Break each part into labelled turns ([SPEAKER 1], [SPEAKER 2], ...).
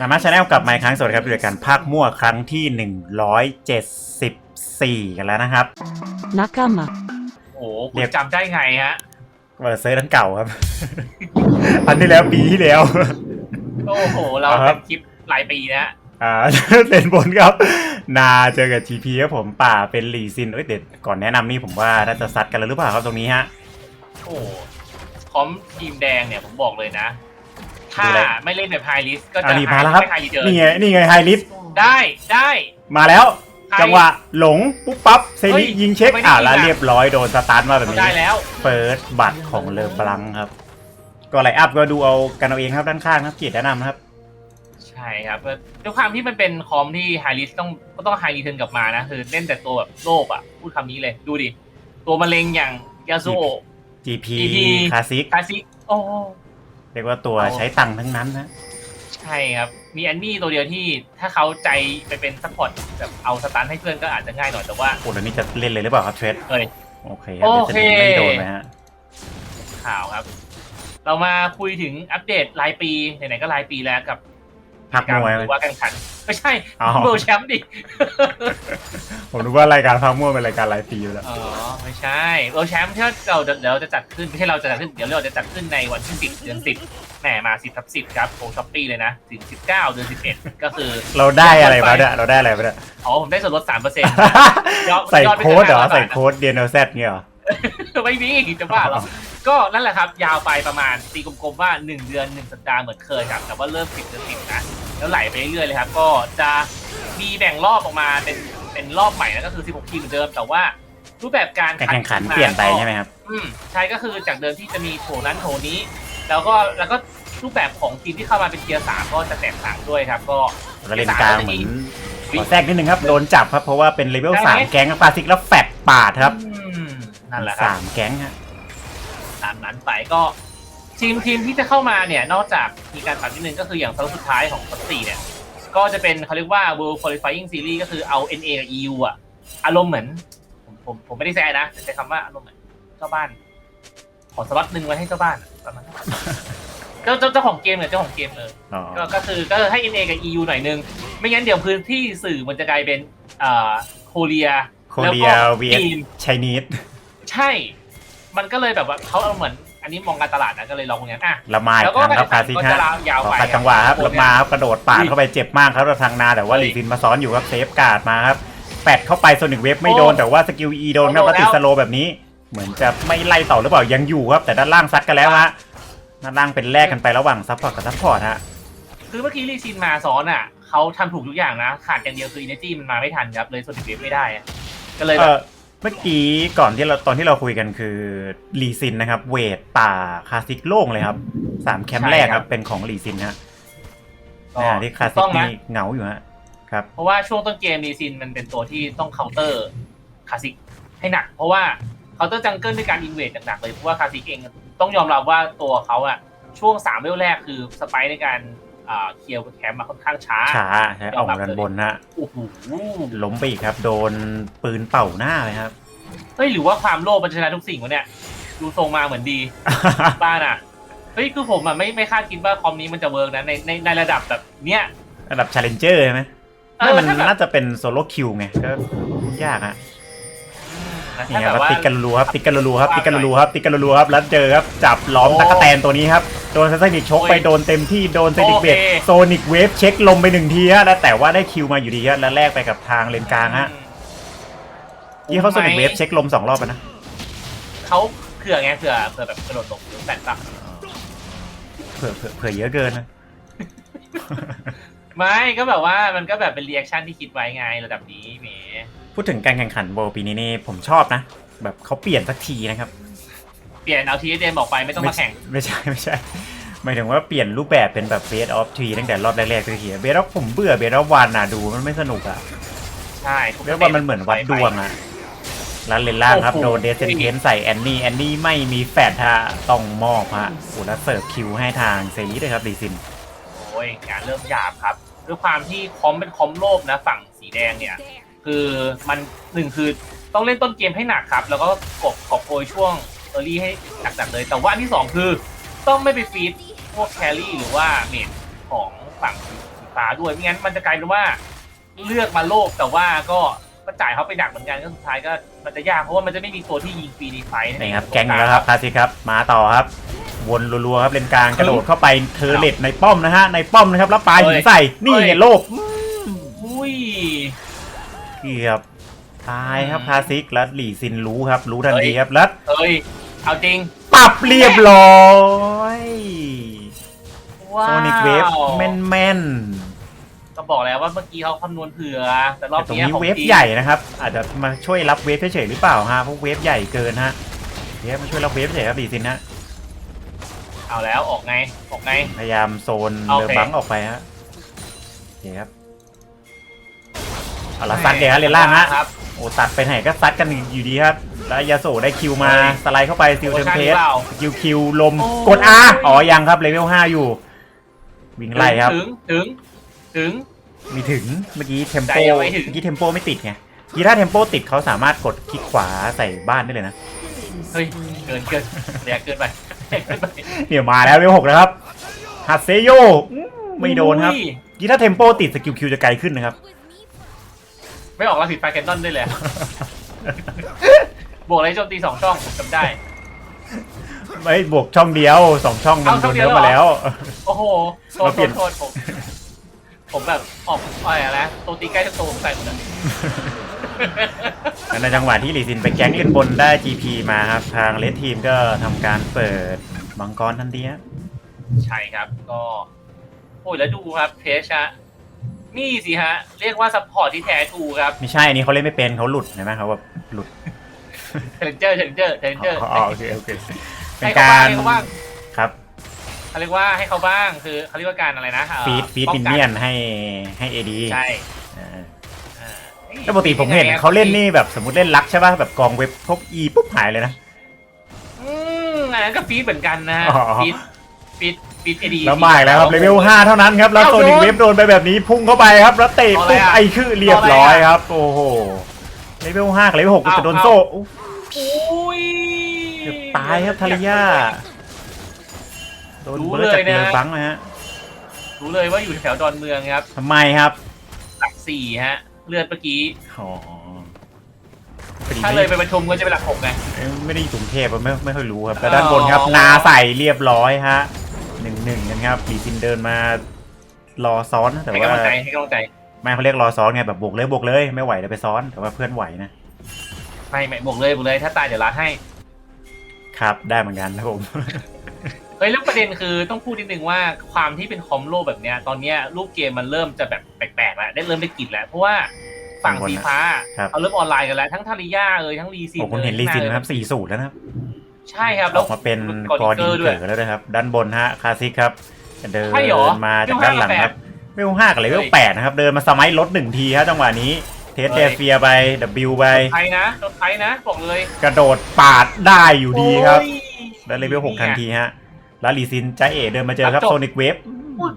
[SPEAKER 1] สามารถชาแนลกลับมาอีกครั้งสวัสดีครับด้วยการภาคมั่วครั้งที่ 174 กันแล้วนะครับ
[SPEAKER 2] 仲間
[SPEAKER 3] โอ้โหคุ
[SPEAKER 1] เรี
[SPEAKER 3] ณ
[SPEAKER 1] ยก
[SPEAKER 3] จำได้ไงฮะ
[SPEAKER 1] เปิดเซิร์ชทั้งเก่าครับ อันที่แล้วปีที่แล้ว
[SPEAKER 3] โอ้โห เรา
[SPEAKER 1] ครั
[SPEAKER 3] เป็
[SPEAKER 1] บ
[SPEAKER 3] นคลิปหลายปีนะ
[SPEAKER 1] อ่า เป็นบนครับ นาเจอกับ GP ครับผมป่าเป็นหลีซินเอ้ยเด็ดก่อนแนะนำนี่ผมว่าน่าจะซัดกันแล้วหรือเปล่าครับตรงนี้ฮะ
[SPEAKER 3] โอ้โหพร้อมทีมแดงเนี่ยผมบอกเลยนะ ถ้า
[SPEAKER 1] ดูอะไร
[SPEAKER 3] ไม่เล่นแบบไฮลิสก็
[SPEAKER 1] อั
[SPEAKER 3] จะ
[SPEAKER 1] นนี้มาแล้วครับ
[SPEAKER 3] ไม่ไฮลิสเดิน
[SPEAKER 1] นี่ไงนี่ไงไฮลิฟ
[SPEAKER 3] ได้ได้
[SPEAKER 1] มาแล้ว
[SPEAKER 3] ใคร
[SPEAKER 1] จังหวะหลงปุ๊บปั๊บเซ
[SPEAKER 3] เฮ้
[SPEAKER 1] นิ
[SPEAKER 3] ย
[SPEAKER 1] ยิงเช็ค
[SPEAKER 3] ไม่ได้
[SPEAKER 1] อ่า
[SPEAKER 3] ยิง
[SPEAKER 1] แล้ว
[SPEAKER 3] อะ
[SPEAKER 1] เรียบร้อยโดนสตาร์ทมาแบบ
[SPEAKER 3] เขา
[SPEAKER 1] นี้
[SPEAKER 3] ได้แล้ว
[SPEAKER 1] เฟิร์สบัตรของเลอบลังครับ ก็ไลน์อัพก็ดูเอากันเอาเองครับด้านข้างครับเกียรติแนะนำนะครับ
[SPEAKER 3] ใช่ครับด้วยความที่มันเป็นคอมที่ไฮลิสต้องก็ต้องไฮรีเทิร์นกลับมานะ คือเล่นแต่ตัวแบบโลภอะ พูดคำนี้เลย ดูดิ ตัวมะเร็งอย่างยาซูโอะ
[SPEAKER 1] GP
[SPEAKER 3] GP
[SPEAKER 1] คลาสสิก
[SPEAKER 3] คาซิโอ้
[SPEAKER 1] เรียกว่าตัว
[SPEAKER 3] เอา
[SPEAKER 1] ใช้ตังค์ทั้งนั้นนะ
[SPEAKER 3] ใช่ครับ มีแอนนี่ตัวเดียวที่ถ้าเขาใจไปเป็นซัพพอร์ตแบบเอาสตันให้เพื่อนก็อาจจะง่ายหน่อยแต่ว่า
[SPEAKER 1] โอ้แล้วนี่จะเล่นเลยหรือเปล่าครับเทรด
[SPEAKER 3] เอ้ย
[SPEAKER 1] โอเคครับเดี๋ยวจะ
[SPEAKER 3] โอเค
[SPEAKER 1] เล่นไม่โดนนะฮะ
[SPEAKER 3] ข่าวครับ เรามาคุยถึงอัปเดตรายปีไหนๆก็รายปีแล้วกับ
[SPEAKER 1] พักมวย
[SPEAKER 3] หรือว่าการแข่งขันไม่ใช่
[SPEAKER 1] อ๋อ
[SPEAKER 3] เวิลด์แชมป์ดิ
[SPEAKER 1] ผมรู้ว่ารายการพักมวยเป็นรายการรายปีอยู่แล้ว
[SPEAKER 3] อ๋อ ไม่ใช่เวิลด์แชมป์ที่เราเดี๋ยวเราจะจัดขึ้นไม่ใช่เราจะจัดขึ้นเดี๋ยวเราจะจัดขึ้นในวันที่สิบเดือนสิบแหมมาสิบทับสิบครับโค้ช้อปปี้เลยนะ ถึงสิบเก้าเดือนสิบเอ็ดก็คือ
[SPEAKER 1] เราได้อะไรมาเนี่ยเราได้อะไรมาเนี่ย
[SPEAKER 3] อ๋อผมได้ส่วนลดสามเปอร์เซ็นต์ยอด
[SPEAKER 1] ใส่
[SPEAKER 3] ยอดไม่
[SPEAKER 1] โค้ดเหรอ
[SPEAKER 3] เกิน500
[SPEAKER 1] ใส่โค้ดเดียนเอลแซดเนี่ยเหรอ
[SPEAKER 3] ไม่มีจะบ้าเหรอก็นั่นแหละครับ ยาวไปประมาณตีกลมๆว่า 1 เดือน 1 สัปดาห์เหมือนเคยครับ แต่ว่าเริ่มปิดเดือนสิบนะแล้วไหลไปเรื่อยๆเลยครับ ก็จะมีแบ่งรอบออกมาเป็นเป็นรอบใหม่นะก็คือ 16 ทีมเหมือนเดิม แต่ว่ารูปแบบการ
[SPEAKER 1] การแข่งขันเปลี่ยนไปใช่ไหมครับ
[SPEAKER 3] อืมใช่ก็คือจากเดิมที่จะมีโถนั้นโถนี้ แล้วก็แล้วก็รูปแบบของทีมที่เข้ามาเป็นเทียร์สามก็จะแตกต่างด้วยครับ ก็
[SPEAKER 1] เราเล่นกลางเหมือนขอแทรกนิดนึงครับ โดนจับครับ เพราะว่าเป็นเลเวลสามแก๊งครับคลาสสิกแล้วแฟดปาดครับ
[SPEAKER 3] อืม นั่นแหละครับ
[SPEAKER 1] สามแก๊งฮะ
[SPEAKER 3] ตามนั้นไปก็ทีมทีมที่จะเข้ามาเนี่ยนอกจากมีการตัดนิดนึงก็คืออย่างครั้งสุดท้ายของซัสี่เนี่ยก็จะเป็นเขาเรียกว่า World Qualifying Series ก็คือเอา NA กับ EU อะอารมณ์เหมือน ผมผมผมไม่ได้แซะนะแต่ใช้คำว่าอารมณ์เหมือนเจ้าบ้าน ขอสล็อตหนึ่งไว้ให้เจ้าบ้านอะประมาณนั้นเจ้าเจ้าเจ้าของเกมเนี่ยเจ้าของเกมเลย
[SPEAKER 1] อ๋อ
[SPEAKER 3] ก็ก็คือก็ให้ NA กับ EU หน่อยนึง ไม่งั้นเดี๋ยวพื้นที่สื่อมันจะกลายเป็นอ่าโคเรีย
[SPEAKER 1] โคเรีย vs
[SPEAKER 3] จีน
[SPEAKER 1] ไชนีส
[SPEAKER 3] ใช่ มันก็เลยแบบว่าเขาเอาเหมือน อันนี้มองการตลาดนะก็เลยลองอย่างนั้นอะ
[SPEAKER 1] ละมาอี
[SPEAKER 3] แล้
[SPEAKER 1] ก
[SPEAKER 3] วก็
[SPEAKER 1] ครั้งครับคลาสสิก
[SPEAKER 3] ก็
[SPEAKER 1] ฮะ
[SPEAKER 3] จะยาว
[SPEAKER 1] ขอ
[SPEAKER 3] ไป
[SPEAKER 1] ขัดจังหวะครับ
[SPEAKER 3] โอ้
[SPEAKER 1] แล้ว
[SPEAKER 3] โห
[SPEAKER 1] มาครับกระโดดปาด
[SPEAKER 3] อุ้ย
[SPEAKER 1] เข้าไปเจ็บมากครับเราทางนาแต่ว่า
[SPEAKER 3] เฮ้
[SPEAKER 1] ลี
[SPEAKER 3] ย
[SPEAKER 1] ฟินมาซ้อนอยู่ครับเซฟการ์ดมาครับแปดเข้าไปโซนิกเวฟไม่โดน
[SPEAKER 3] โอ้
[SPEAKER 1] แต่ว่าสกิลอีโดนครับ
[SPEAKER 3] โด
[SPEAKER 1] แล้ว
[SPEAKER 3] น
[SPEAKER 1] ติด
[SPEAKER 3] แล้ว
[SPEAKER 1] สโลว์แบบนี้ เหมือนจะไม่ไล่ต่อหรือเปล่ายังอยู่ครับ แต่ด้านล่างซัดกันแล้วฮะด้านล่างเป็นแลกกันไประหว่างซัพพอร์ตกับซัพพอร์ตฮะ
[SPEAKER 3] คือเมื่อกี้ลีซินมาซ้อนอะเขาทำถูกทุกอย่างนะขาดอย่างเดียวคืออินเนจีมันมาไม่ทันครับเลยส่วนเวฟไม่ได้อะก็เลย
[SPEAKER 1] เอ
[SPEAKER 3] แบบ
[SPEAKER 1] อ เมื่อกี้ก่อนที่เราตอนที่เราคุยกันคือลีซินนะครับ เวทป่าคลาสสิกโล่งเลยครับสามแคมป์แรกครับเป็นของลีซินฮะ
[SPEAKER 3] ก็
[SPEAKER 1] อ่าที่คลาสสิ
[SPEAKER 3] ต้
[SPEAKER 1] ก
[SPEAKER 3] องนะ
[SPEAKER 1] นี่เหงาอยู่ฮะครับ
[SPEAKER 3] เพราะว่าช่วงต้นเกมลีซินมันเป็นตัวที่ต้องเคาน์เตอร์คลาสสิกให้หนัก เพราะว่าเคาน์เตอร์จังเกิลด้วยการอินเวดหนักๆเลยเพราะว่าคลาสสิกเองต้องยอมรับว่าตัวเขาอะช่วงสามเวลแรกคือสไปร์ในการอ่า เคลียร์แคมป์มาค่อนข้างช้า
[SPEAKER 1] ช้าใช่ออกมาดันบนฮะ
[SPEAKER 3] โอ้โห
[SPEAKER 1] ล้มไปอีกครับ โดนปืนเป่าหน้าเลยครับ
[SPEAKER 3] เฮ้ยหรือว่าความโลภมันชนะทุกสิ่งวะเนี่ยดูทรงมาเหมือนดีบ้านอะเฮ้ยคือผมอะไม่ไม่คาดคิดว่าคอมนี้มันจะเวิร์กนะในในในระดับแบบเนี้ย
[SPEAKER 1] ระดับ challenger ใช่ไหม
[SPEAKER 3] เอ
[SPEAKER 1] ไม่
[SPEAKER 3] อ
[SPEAKER 1] มัน
[SPEAKER 3] ถ้าแบบ
[SPEAKER 1] น่าจะเป็นโซโล่คิวไงก็ยากฮะ
[SPEAKER 3] ถ้า
[SPEAKER 1] นี่
[SPEAKER 3] แบ
[SPEAKER 1] ครับ
[SPEAKER 3] บว่า
[SPEAKER 1] ติดกันรัวๆครับติดกันรัวๆครับติดกันรัวๆครับติดกันรัวๆครับแล้วเจอครับจับล้อมตะกแตนตัวนี้ครับ โดนเซนิกชกไปโดนเต็มที่โดนเซนิกเบดโซนิกเวฟเช็คลมไปหนึ่งทีฮะแล้วแต่ว่าได้คิวมาอยู่ดีฮะแล้วแลกไปกับทางเลนกลางฮะที่เขาโซนิกเวฟเช็คลมสองรอบไปนะ
[SPEAKER 3] เขาเผื่อไงเผื่อเผื่อแบบกระโดดตกหรือแปดปะ
[SPEAKER 1] เผื่อเผื่อเผื่อเยอะเกินนะ
[SPEAKER 3] ไม่ก็แบบว่ามันก็แบบเป็นรีแอคชั่นที่คิดไว้ไงระดับนี้แหม
[SPEAKER 1] พูดถึงการแข่งขันโบว์ปีนี้นี่ผมชอบนะ แบบเขาเปลี่ยนสักทีนะครับ
[SPEAKER 3] เปลี่ยนเอาทีเจมบอกไปไม่ต้องมาแข่ง
[SPEAKER 1] ไม่ใช่ไม่ใช่หมายถึงว่าเปลี่ยนรูปแบบเป็นแบบเบสออฟทีตั้งแต่รอบแรกๆสักทีเบสออฟผมเบื่อเบสออฟวันอะดูมันไม่สนุกอะ
[SPEAKER 3] ใช่
[SPEAKER 1] เรียกว่ามันเหมือนวัดดวงอะแล้วเลนล่างครับ
[SPEAKER 3] โอ้โห
[SPEAKER 1] โดนเดซเซนเทนใส่แอนนี่แอนนี่ไม่มีแฟดฮะต้องมอบฮะโอ้แล้วเสิร์ฟคิวให้ทางเซรีเลยครับดีซิน
[SPEAKER 3] โอ้ยงานเริ่มหยาบครับด้วยความที่คอมเป็นคอมโลภนะฝั่งสีแดงเนี่ยคือมันหนึ่งคือต้องเล่นต้นเกมให้หนักครับ แล้วก็กบขอบโกยช่วงเออรี่ให้หนักๆเลย แต่ว่าอันที่สองคือ ต้องไม่ไปฟีดพวกแครี่หรือว่าเมดของฝั่งสีฟ้าด้วยไม่งั้นมันจะกลายเป็นว่าเลือกมาโลภแต่ว่าก็ก็จ่ายเขาไปดักเหมือนกันก็สุดท้ายก็มันจะยากเพราะว่ามันจะไม่มีตัวที่ยิงฟรีในไฟนั่น
[SPEAKER 1] นี่
[SPEAKER 3] เอง
[SPEAKER 1] ครับแก๊งแล้วครับคาซิครับ มาต่อครับ วนรัวๆครับเลนกลางกระโดดเข้าไปเทอร์เลตในป้อมนะฮะในป้อมนะครับแล้วปาหินใส่นี่ไงโลบ
[SPEAKER 3] อุ้ย
[SPEAKER 1] เกือบตายครับคาซิกแล้วหลี่ซินรู้ครับ รู้ทันทีครับแล้ว
[SPEAKER 3] เอ้ย เอาจริง
[SPEAKER 1] ปรับเรียบร้อย
[SPEAKER 3] ว้า
[SPEAKER 1] โซ
[SPEAKER 3] ว
[SPEAKER 1] นิกเวฟแม่นแม่น
[SPEAKER 3] ก็บอกแล้วว่าเมื่อกี้เขาคำนวณเผื่อ แต่ร
[SPEAKER 1] ๆ
[SPEAKER 3] อบ
[SPEAKER 1] แต่ตรง
[SPEAKER 3] นี้
[SPEAKER 1] นี้
[SPEAKER 3] ของ
[SPEAKER 1] เวฟ
[SPEAKER 3] จริง
[SPEAKER 1] ใหญ่นะครับ อาจจะมาช่วยรับเวฟเฉยๆหรือเปล่าฮะเพราะเวฟใหญ่เกินฮะเวฟมาช่วยรับเวฟเฉยๆครับหลี่ซินฮะ
[SPEAKER 3] เอาแล้วออกไงออกไง
[SPEAKER 1] พยายามโซน
[SPEAKER 3] โอเค
[SPEAKER 1] เดอบังออกไปฮะโอเคครับเอาละซัดเลยฮะเลนล่างฮะ
[SPEAKER 3] ครับ
[SPEAKER 1] โอ้ตัดไปไหนก็ซัดกันอยู่ดีครับแล้วยาโสได้คิวมา
[SPEAKER 3] เฮ้ย
[SPEAKER 1] สไลด์เข้าไปซิลเทมเพส
[SPEAKER 3] โปรโมชั่นหรือเปล่า
[SPEAKER 1] คิวคิวลม
[SPEAKER 3] โอ้
[SPEAKER 1] กดอาอ๋อยังครับเลเวล5อยู่ วิ่งไล่ครับ
[SPEAKER 3] ถึงถึงถึง
[SPEAKER 1] มีถึงเมื่อกี้เทมโป
[SPEAKER 3] ใจยังไม่ถึง
[SPEAKER 1] เมื่อกี้เทมโปไม่ติดไงเมื่อกี้ถ้าเทมโปติดเขาสามารถกดคลิกขวาใส่บ้านได้เลยนะ
[SPEAKER 3] เฮ้ย เกินเกินแรงเกินไปแรงเกินไป
[SPEAKER 1] เนี่ยมาแล้วเลเวล6แล้วครับฮัตเซโยอืมไม่โดนครับ
[SPEAKER 3] อุ้ย
[SPEAKER 1] เมื่อกี้ถ้าเทมโปติดสกิลคิวจะไกลขึ้นนะครับ
[SPEAKER 3] ไม่ออกแล้วผิดไฟแคนนอนได้เลย บวกอะไรโจมตีสองช่องผมจำได้
[SPEAKER 1] ไม่บวกช่องเดียวสองช่องมัน
[SPEAKER 3] เอ้า
[SPEAKER 1] โด
[SPEAKER 3] ช่อนงเดี
[SPEAKER 1] เย
[SPEAKER 3] ยว
[SPEAKER 1] อะมา
[SPEAKER 3] เหรอ
[SPEAKER 1] แล้ว
[SPEAKER 3] โอ้โหโทษ
[SPEAKER 1] เราเป
[SPEAKER 3] โท
[SPEAKER 1] ลี่ย
[SPEAKER 3] ษ
[SPEAKER 1] น
[SPEAKER 3] โทษผม ผมแบบออกอะไรนะตัวตีใกล้ทุกตัวผมใส่หมดเลย
[SPEAKER 1] ในจังหวะที่ลีซินไปแก๊งเล่นบนได้ GP มาครับ ทางเลดทีมก็ทำการเปิดมังกรทันทีฮะ
[SPEAKER 3] ใช่ครับ ก็ โอ้ยแล้วดูครับเพชฮะ นี่สิฮะ เรียกว่าซัพพอร์ตที่แท้ทรูครับ
[SPEAKER 1] ไม่ใช่อันนี้เขาเล่นไม่เป็นเขาหลุดเห็นไหมเขาแบบหลุด
[SPEAKER 3] เทรนเจอร์เทรนเจอร์เทรนเจอร์
[SPEAKER 1] อ๋อโอเคโอเคเป็
[SPEAKER 3] ให้
[SPEAKER 1] น
[SPEAKER 3] เขา
[SPEAKER 1] กา
[SPEAKER 3] บ้าง
[SPEAKER 1] ร
[SPEAKER 3] ให้เขาบ้าง
[SPEAKER 1] ครับ
[SPEAKER 3] เขาเรียกว่าให้เขาบ้างคือเขาเรียกว่าการอะไรนะเอ่อ
[SPEAKER 1] ฟีดฟีด
[SPEAKER 3] ป้
[SPEAKER 1] ปิ
[SPEAKER 3] อง
[SPEAKER 1] น
[SPEAKER 3] กั
[SPEAKER 1] เนียนให้ให้เอดี
[SPEAKER 3] ใช่าอ่า
[SPEAKER 1] แล้วปกติผมเห็นเขาเล่นนี่แบบสมมติเล่นลักใช่ป่ะแบบกองเว็บพบอีปุ๊บหายเลยนะ
[SPEAKER 3] อืมอันนั้นก็ฟีดเหมือนกันนะฮะ
[SPEAKER 1] อ๋อ
[SPEAKER 3] ฟีดฟีด ฟีดเอดี
[SPEAKER 1] แล้วมาอีกแล้วครับเลเวล5เท่านั้นครับแล้ว
[SPEAKER 3] เอ้า
[SPEAKER 1] โซนิก
[SPEAKER 3] โดน
[SPEAKER 1] เวฟโดนไปแบบนี้พุ่งเข้าไปครับแล้วเตะ
[SPEAKER 3] รออะไร
[SPEAKER 1] ปุ๊บ
[SPEAKER 3] อะ
[SPEAKER 1] ไอคือเรียบร้อย
[SPEAKER 3] รออะไรอะ
[SPEAKER 1] ครับโอ้โหเลเวล5กับเลเวล6ก็จะโดน
[SPEAKER 3] เอ้า
[SPEAKER 1] โซ่
[SPEAKER 3] อุ้ย
[SPEAKER 1] เกือบตายครับทาริยาโดน
[SPEAKER 3] รู้
[SPEAKER 1] เบิร์ดจาก
[SPEAKER 3] เลย
[SPEAKER 1] เด
[SPEAKER 3] นะ
[SPEAKER 1] อบังนะฮะ
[SPEAKER 3] รู้เลยว่าอยู่แถวดอนเมืองครับ
[SPEAKER 1] ทำไมครับ
[SPEAKER 3] หลักสี่ฮะ เลือดเมื่อกี้
[SPEAKER 1] อ๋อพอดี
[SPEAKER 3] ถ้า
[SPEAKER 1] ไม่
[SPEAKER 3] เลยไปประชุมก็จะเป็นหลักหกไง
[SPEAKER 1] ไม่ได้อยู่กรุงเทพอะไม่ไม่ค่อยรู้ครับแต่
[SPEAKER 3] อ๋อ
[SPEAKER 1] ด้านบนครับ นาใส่เรียบร้อยฮะ หนึ่งหนึ่งกันครับลีซินเดินมารอซ้อนนะแต่
[SPEAKER 3] ให้
[SPEAKER 1] ว่า กำ
[SPEAKER 3] ลังใจให้กำลังใจ
[SPEAKER 1] ไม่เขาเรียกรอซ้อนไงแบบบวกเลยบวกเลยไม่ไหวเดี๋ยวไปซ้อนแต่ว่าเพื่อนไหวนะ
[SPEAKER 3] ไม่ไม่บวกเลยบวกเลย ถ้าตายเดี๋ยวรัดให้
[SPEAKER 1] ครับได้เหมือนกันนะผม
[SPEAKER 3] เฮ้ยแล้วประเด็นคือต้องพูดนิดนึงว่าความที่เป็นคอมโลแบบเนี้ยตอนเนี้ยรูปเกมมันเริ่มจะแบบแปลกๆแล้วได้เริ่มได้กลิ่นแล้วเพราะว่าฝั่งสีฟ้า
[SPEAKER 1] ครับ
[SPEAKER 3] เขาเริ่มออนไลน์กันแล้ว ทั้งทาริยาเอ่ยทั้งลีซิน
[SPEAKER 1] โอ้คุณเห็นลีซินนะครับสี่สูตรแล้วนะครับ
[SPEAKER 3] ใช่ครับ
[SPEAKER 1] อ
[SPEAKER 3] แล้ว
[SPEAKER 1] อกมาเป็น
[SPEAKER 3] กอ
[SPEAKER 1] กอ
[SPEAKER 3] ดิ
[SPEAKER 1] ดิ
[SPEAKER 3] เก
[SPEAKER 1] ง
[SPEAKER 3] อร์
[SPEAKER 1] เก
[SPEAKER 3] ด้วย
[SPEAKER 1] อร์แล้วนะครับ ด้านบนฮะคลาสสิกครับเดิน
[SPEAKER 3] ใช่เหรอ
[SPEAKER 1] มาจากด้านหลังครับเวลห้ากับเลเวลแปดนะครับ เดินมาสมัยลดหนึ่งทีฮะจังหวะนี้เทสเดเฟียไป W ไป
[SPEAKER 3] ไทยนะโดนไทยนะบอกเลย
[SPEAKER 1] กระโดดปาดได้อยู่ดีครับ
[SPEAKER 3] โอ้ย
[SPEAKER 1] แล้วเลเวลหกทันทีฮะแล้วลีซินจ้าเอเดินมาเจอครับ
[SPEAKER 3] จบ
[SPEAKER 1] โซนิกเวฟ
[SPEAKER 3] อุ๊ย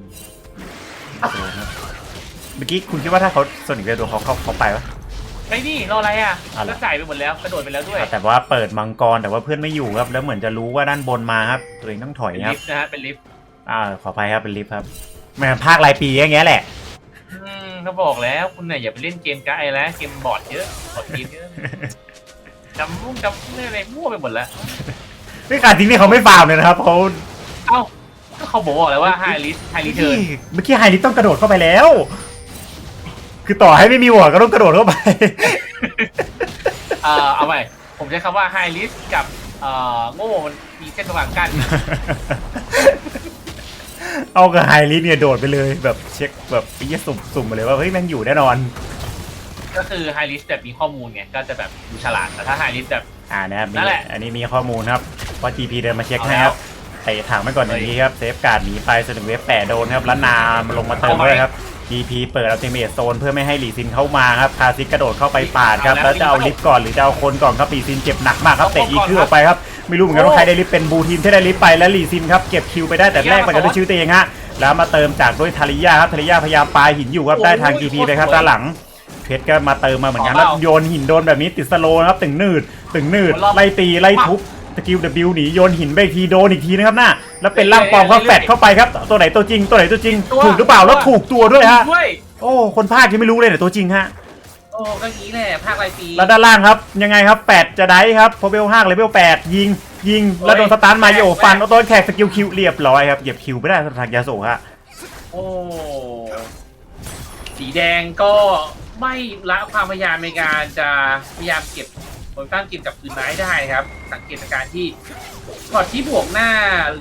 [SPEAKER 1] เมื่อกี้คุณคิดว่าถ้าเขาโซนิกเวฟโดนเขาเขาเขาไปปะ
[SPEAKER 3] ไอ้นี่รออะไรอะ
[SPEAKER 1] อะไร
[SPEAKER 3] ก็จ่ายไปหมดแล้วกระโดดไปแล้วด้วย
[SPEAKER 1] แต่ว่าเปิดมังกรแต่ว่าเพื่อนไม่อยู่ครับ แล้วเหมือนจะรู้ว่าด้านบนมาครับ ตัวเองต้องถอย
[SPEAKER 3] เป็น
[SPEAKER 1] ครั
[SPEAKER 3] ลิ
[SPEAKER 1] บ
[SPEAKER 3] ฟต์นะฮะเป็นลิฟต์
[SPEAKER 1] อ่าขออภัยครับเป็นลิฟต์ครับแม่งภาครายปีอย่างเงี้ยแหละ
[SPEAKER 3] อืมเขาบอกแล้วคุณเนี่ยอย่าไปเล่นเกมการ์ดอะไรแล้วเกมบอร์ดเยอะบอร์ดเกมเยอะจำรุ่งจำเรื่องอะไรมั่วไปหมดแล้ว
[SPEAKER 1] นี่การทิ้งนี่เขาไม่ฟาร์มเลยนะครับเขา
[SPEAKER 3] เอ้าก็เขาบอกแล้วว่าไฮลิสไฮลิเทิร์น
[SPEAKER 1] เมื่อกี้ไฮริสต้องกระโดดเข้าไปแล้ว คือต่อให้ไม่มีหัวก็ต้องกระโดดเข้าไป
[SPEAKER 3] เอ่อเอาใหม่ผมใช้คำว่าไฮลิสกับเอ่อโง่มันมีเส้นตรงกลางกั้น
[SPEAKER 1] เอากับไฮริสเนี่ยโดดไปเลยแบบเช็คแบบไอ้เหี้ยสุ่มสุ่มมาเลยว่าเฮ้ยแม่งอยู่แน่นอน
[SPEAKER 3] ก็คือไฮลิสแบบมีข้อมูลไงก็จะแบบดูฉลาดแต่ถ้าไฮลิสแบบ
[SPEAKER 1] อ่านะครับมี
[SPEAKER 3] นั่นแหละ
[SPEAKER 1] อันนี้มีข้อมูลครับว่า GP เดินมาเช็ค
[SPEAKER 3] เอา
[SPEAKER 1] ให้
[SPEAKER 3] แล้ว
[SPEAKER 1] ครับเตะถังไปก่อนอย่างนี้ครับเซฟการ์ดหนีไปสนึงเวฟแปะโดนครับแล้วนามลงมาเติม
[SPEAKER 3] เอาไหม
[SPEAKER 1] ด้วยครับ GP เปิดอัลติเมทโซนเพื่อไม่ให้หลีซินเข้ามาครับคาซิกกระโดดเข้าไปปาดครับ
[SPEAKER 3] เอาแล้
[SPEAKER 1] แล้ววจะเอาลิฟต์ก่อนหรือจะเอาคนก่อนครับหลีซินเจ็บหนักมากครับ
[SPEAKER 3] เอา
[SPEAKER 1] เตะ
[SPEAKER 3] คน
[SPEAKER 1] อี
[SPEAKER 3] ก่อน
[SPEAKER 1] คิว
[SPEAKER 3] ค
[SPEAKER 1] อ
[SPEAKER 3] รับ
[SPEAKER 1] อกไปครับไม่รู้เหมือนกันว่าใครได้ลิฟต์เป็นบูทีมที่ได้ลิฟต์ไปและหลีซินครับเก็บคิวไปได้แต่แรกไปกับด้วยชื่อตัวเองฮะแล้วมาเติมจากด้วยทาริยาครับทาริยาพยายามปาหินอยู่ครับได้ทาง GP ไปครับด้านหลังเพชรก็มาเติมมาเหมือนกัน
[SPEAKER 3] ขอ
[SPEAKER 1] แล้ว
[SPEAKER 3] เปล่า
[SPEAKER 1] โยนหินโดนแบบนี้ติดสโลว์นะครับตึงนืดตึงนืด
[SPEAKER 3] รอบ
[SPEAKER 1] ไล่ตีไล่ทุบ สกิล W หนีโยนหินไปอีกทีโดนอีกทีนะครับน่าแล้วเป็นร่างปลอมครับแฟดเข้าไปครับ ตัวไหนตัวจริงตัวไหนตัวจริง
[SPEAKER 3] ตัว
[SPEAKER 1] ถูกหรือเปล่าแล้วถูกตัวด้วยฮะ
[SPEAKER 3] ด้วย
[SPEAKER 1] โอ้คนภาคยังไม่รู้เลยเนี่ยตัวจริงฮะ
[SPEAKER 3] โอ้ก็งี้แหละภาครายปี
[SPEAKER 1] แล้วด้านล่างครับยังไงครับแปดจะได้ครับพอเบลห้าเลเวลแปดยิงยิงแล้วโดนสตาร์ทมาโยฟันเอาตัวแขกสกิลคิวเรียบร้อยครับเหยียบคิวไม่ได้สำหรับทางยาโซฮะ
[SPEAKER 3] โอ้ สีแดงก็ไม่ละความพยายามในการจะพยายามเก็บ ผลตั้งเก็บกลับคืนมาให้ได้นะครับ สังเกตจากการที่ก่อนที่บวกหน้า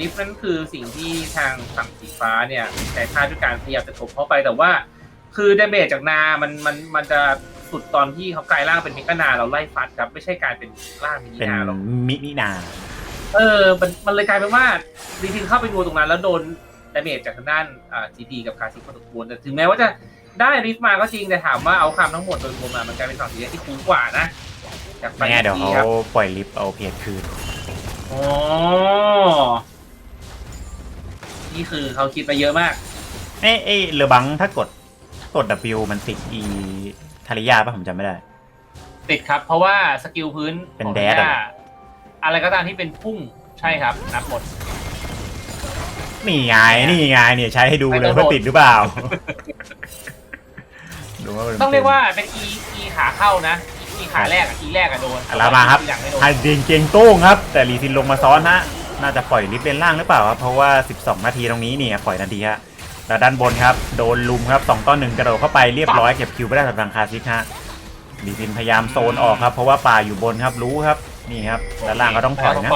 [SPEAKER 3] ลิฟต์นั่นคือสิ่งที่ทางฝั่งสีฟ้าเนี่ยใช้ท่าด้วยการพยายามจะถมเข้าไปแต่ว่า คือดาเมจจากนามันมันมันจะสุดตอนที่เขากลายร่างเป็นมิกานาเราไล่ฟัดครับ ไม่ใช่การเป็นร่างมินิ
[SPEAKER 1] เป็น
[SPEAKER 3] นาหรอก
[SPEAKER 1] มินินา
[SPEAKER 3] เออมันมันเลยกลายเป็นว่าดีทีเข้าไปดูตรงนั้น แล้วโดนดาเมจจากทางด้านอ่าจีดีกับคาซิพอสมควรแต่ถึงแม้ว่าจะได้ริฟมาก็จริงแต่ถามว่าเอาคำทั้งหมดโดยรวมมามันกลายเป็นฝั่งสีแดงที่คุ้มกว่านะ จาก
[SPEAKER 1] ไม่งั้นเดี๋ยว
[SPEAKER 3] ที
[SPEAKER 1] เขา
[SPEAKER 3] ครับ
[SPEAKER 1] ปล่อยลิฟต์เอาเพจคืน
[SPEAKER 3] อ๋อนี่คือเขาคิดไปเยอะมาก
[SPEAKER 1] เอ้ยเอ้ยเรือบังถ้ากดกด W มันติดอีทาริยาป่ะผมจำไม่ได้
[SPEAKER 3] ติดครับ เพราะว่าสกิลพื้น
[SPEAKER 1] เป็น
[SPEAKER 3] ของ
[SPEAKER 1] แดดอะ
[SPEAKER 3] ย่าอะไรก็ตามที่เป็นพุ่งใช่ครับ นับหมด
[SPEAKER 1] นี่ไงนี่ไงเนี่ยใช้ให้ดู
[SPEAKER 3] ไม่
[SPEAKER 1] เล
[SPEAKER 3] ต้
[SPEAKER 1] ย
[SPEAKER 3] อง
[SPEAKER 1] ว่า
[SPEAKER 3] โดน
[SPEAKER 1] ติดหรือเปล่าดูว่ามัน
[SPEAKER 3] ต้องเรียกว่าเป็นอีอีขาเข้านะอี ขาแรกอะอีแรกอะโดน
[SPEAKER 1] อะแล้วมาครับ
[SPEAKER 3] อีหลังไม่โดน
[SPEAKER 1] ไฮเดนเกงโต้งครับ แต่รีซินลงมาซ้อนฮะ น่าจะปล่อยลิฟต์เลนล่างหรือเปล่าครับ เพราะว่า 12 นาทีตรงนี้เนี่ยปล่อยนาทีฮะแล้วด้านบนครับ โดนลุมครับ2ต่อ1กระโดดเข้าไปเรียบร้อยเก็บคิวไม่ได้สำหรับทางคาซิกฮะรีซินพยายามโซนออกครับ เพราะว่าป่าอยู่บนครับ รู้ครับ นี่ครับ ด้านล่างก็ต้องถอยนะ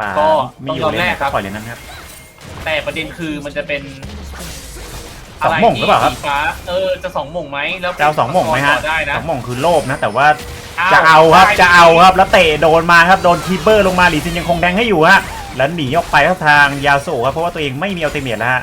[SPEAKER 1] ป่า
[SPEAKER 3] ก็
[SPEAKER 1] ไม่อยู่
[SPEAKER 3] ต้องยอม
[SPEAKER 1] เลน
[SPEAKER 3] แลกครับ
[SPEAKER 1] ปล่อยเลนนั้นครับ
[SPEAKER 3] แต่ประเด็นคือมันจะเป็น
[SPEAKER 1] สองหม่งหรือเปล่าครับ
[SPEAKER 3] สีฟ้าเออจะสองหม่งไหมแล้ว
[SPEAKER 1] จะเอาสองหม่งไหมฮะ
[SPEAKER 3] ต่อได้นะ
[SPEAKER 1] สองหม่งคือโลภนะ แต่ว่า
[SPEAKER 3] ว
[SPEAKER 1] จะเอาครับ
[SPEAKER 3] ได้
[SPEAKER 1] จะเอาครับแล้วเตะโดนมาครับโดนคีเปอร์ลงมาหลีซินยังคงแดงให้อยู่ฮะแล้วหนีออกไปครับทางยาโซครับเพราะว่าตัวเองไม่มีอัลติเมทแล้วฮะ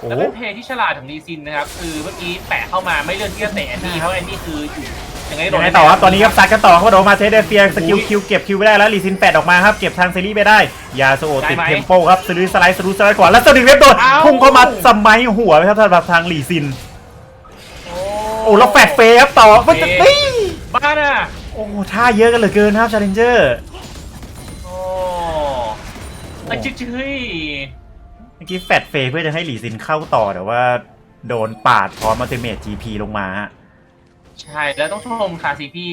[SPEAKER 1] โอ้
[SPEAKER 3] แล้วเป็นเพลย์ที่ฉลาดของลีซินนะครับคือเมื่อกี้แปะเข้ามาไม่เลือกที่จะเตะแอนนี่เพราะแอนนี่คืออยู่ ยังไงโด
[SPEAKER 1] ยั
[SPEAKER 3] น
[SPEAKER 1] งไงต่อครับตอนนี้ครับซัดกันต่อครับโดนมาเทสเดเฟียสกิลคิวเก็บคิวไม่ได้แล้วลีซินแปดออกมาครับเก็บทางซีรีส์ไปได้ ยาโซติดเทมโปครับสลูสไลด์สลูสไลด์กว่าแล้วสลิงเว็บโดนพุ่งเข้ามาสมัยหัวไปครับสำหรับทางลีซิน
[SPEAKER 3] โอ้
[SPEAKER 1] โอ้แล้วแฟดเฟย์ครับต่อมันจะเฮ้ย
[SPEAKER 3] บ้าน่ะ
[SPEAKER 1] โอ้ท่าเยอะกันเหลือเกินครับชาเลนเจอร์
[SPEAKER 3] โอ้ไอ้จิ๊กจิ๊กเฮ้ย
[SPEAKER 1] เมื่อกี้แฟดเฟย์เพื่อจะให้หลีซินเข้าต่อแต่ว่าโดนปาดพร้อมอัลติเมท GP ลงมาฮะ
[SPEAKER 3] ใช่ แล้วต้องชมคาซีพี่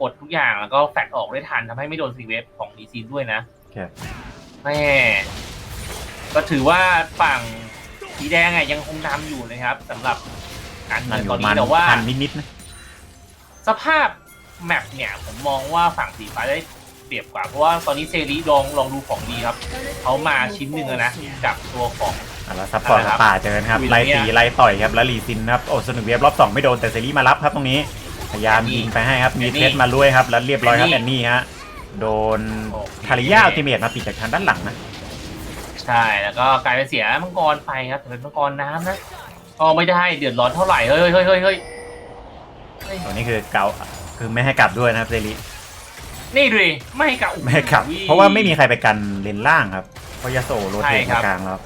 [SPEAKER 3] กดทุกอย่างแล้วก็แฟดออกได้ทันทำให้ไม่โดนซีเวฟของลีซินด้วยนะครับ แม่ก็ถือว่าฝั่งสีแดงอะยังคงนำอยู่นะครับสำหรับการ
[SPEAKER 1] นั่
[SPEAKER 3] เงิ
[SPEAKER 1] น
[SPEAKER 3] น
[SPEAKER 1] อ
[SPEAKER 3] ตอยู่น
[SPEAKER 1] มั
[SPEAKER 3] นี้
[SPEAKER 1] น
[SPEAKER 3] แต่ว่า
[SPEAKER 1] พันนิดๆนะ
[SPEAKER 3] สภาพแมปเนี่ยผมมองว่าฝั่งสีฟ้าได้เปรียบกว่า เพราะว่าตอนนี้เซรีลองลองดูของดีครับ เขามาชิ้นหนึ่งแล้วนะ กับตัวของ
[SPEAKER 1] อะ แล้วซัพพอร์ต
[SPEAKER 3] อะไรครับ
[SPEAKER 1] ป่าเจอกันครับ
[SPEAKER 3] วิล
[SPEAKER 1] ไล่
[SPEAKER 3] เลีย
[SPEAKER 1] ตีไล่ต่อยครับแล้วลีซินครับโอ้สนุกเวฟรอบสองไม่โดนแต่เซรีมารับครับตรงนี้พยายามยิงไปให้ครับมี
[SPEAKER 3] แอนนี่
[SPEAKER 1] เทสมาด้วยครับแล้วเรียบร้อยครับ
[SPEAKER 3] แอ
[SPEAKER 1] แอนน
[SPEAKER 3] นี่
[SPEAKER 1] นี่ฮะโดน
[SPEAKER 3] โอเค
[SPEAKER 1] ทาริยาอัลติเมทมาปิดจากทางด้านหลังนะ
[SPEAKER 3] ใช่แล้วก็กลายเป็นเสียมังกรไปครับแต่เป็นมังกรน้ำนะก็ไม่ได้เดือดร้อนเท่าไหร่เฮ้ยเฮ้ยเฮ้ยเฮ้ยเฮ้ย
[SPEAKER 1] ตัวนี้คือเกาคือไม่ให้กลับด้วยนะครับเซรี
[SPEAKER 3] นี่ดูดิไม่ให้กลับ
[SPEAKER 1] ไม่ให้กลับ เพราะว่าไม่มีใครไปกันเลนล่างครับเพราะยาโซโรเทต
[SPEAKER 3] ใช่ครั
[SPEAKER 1] มา
[SPEAKER 3] บ
[SPEAKER 1] กลางแล้ว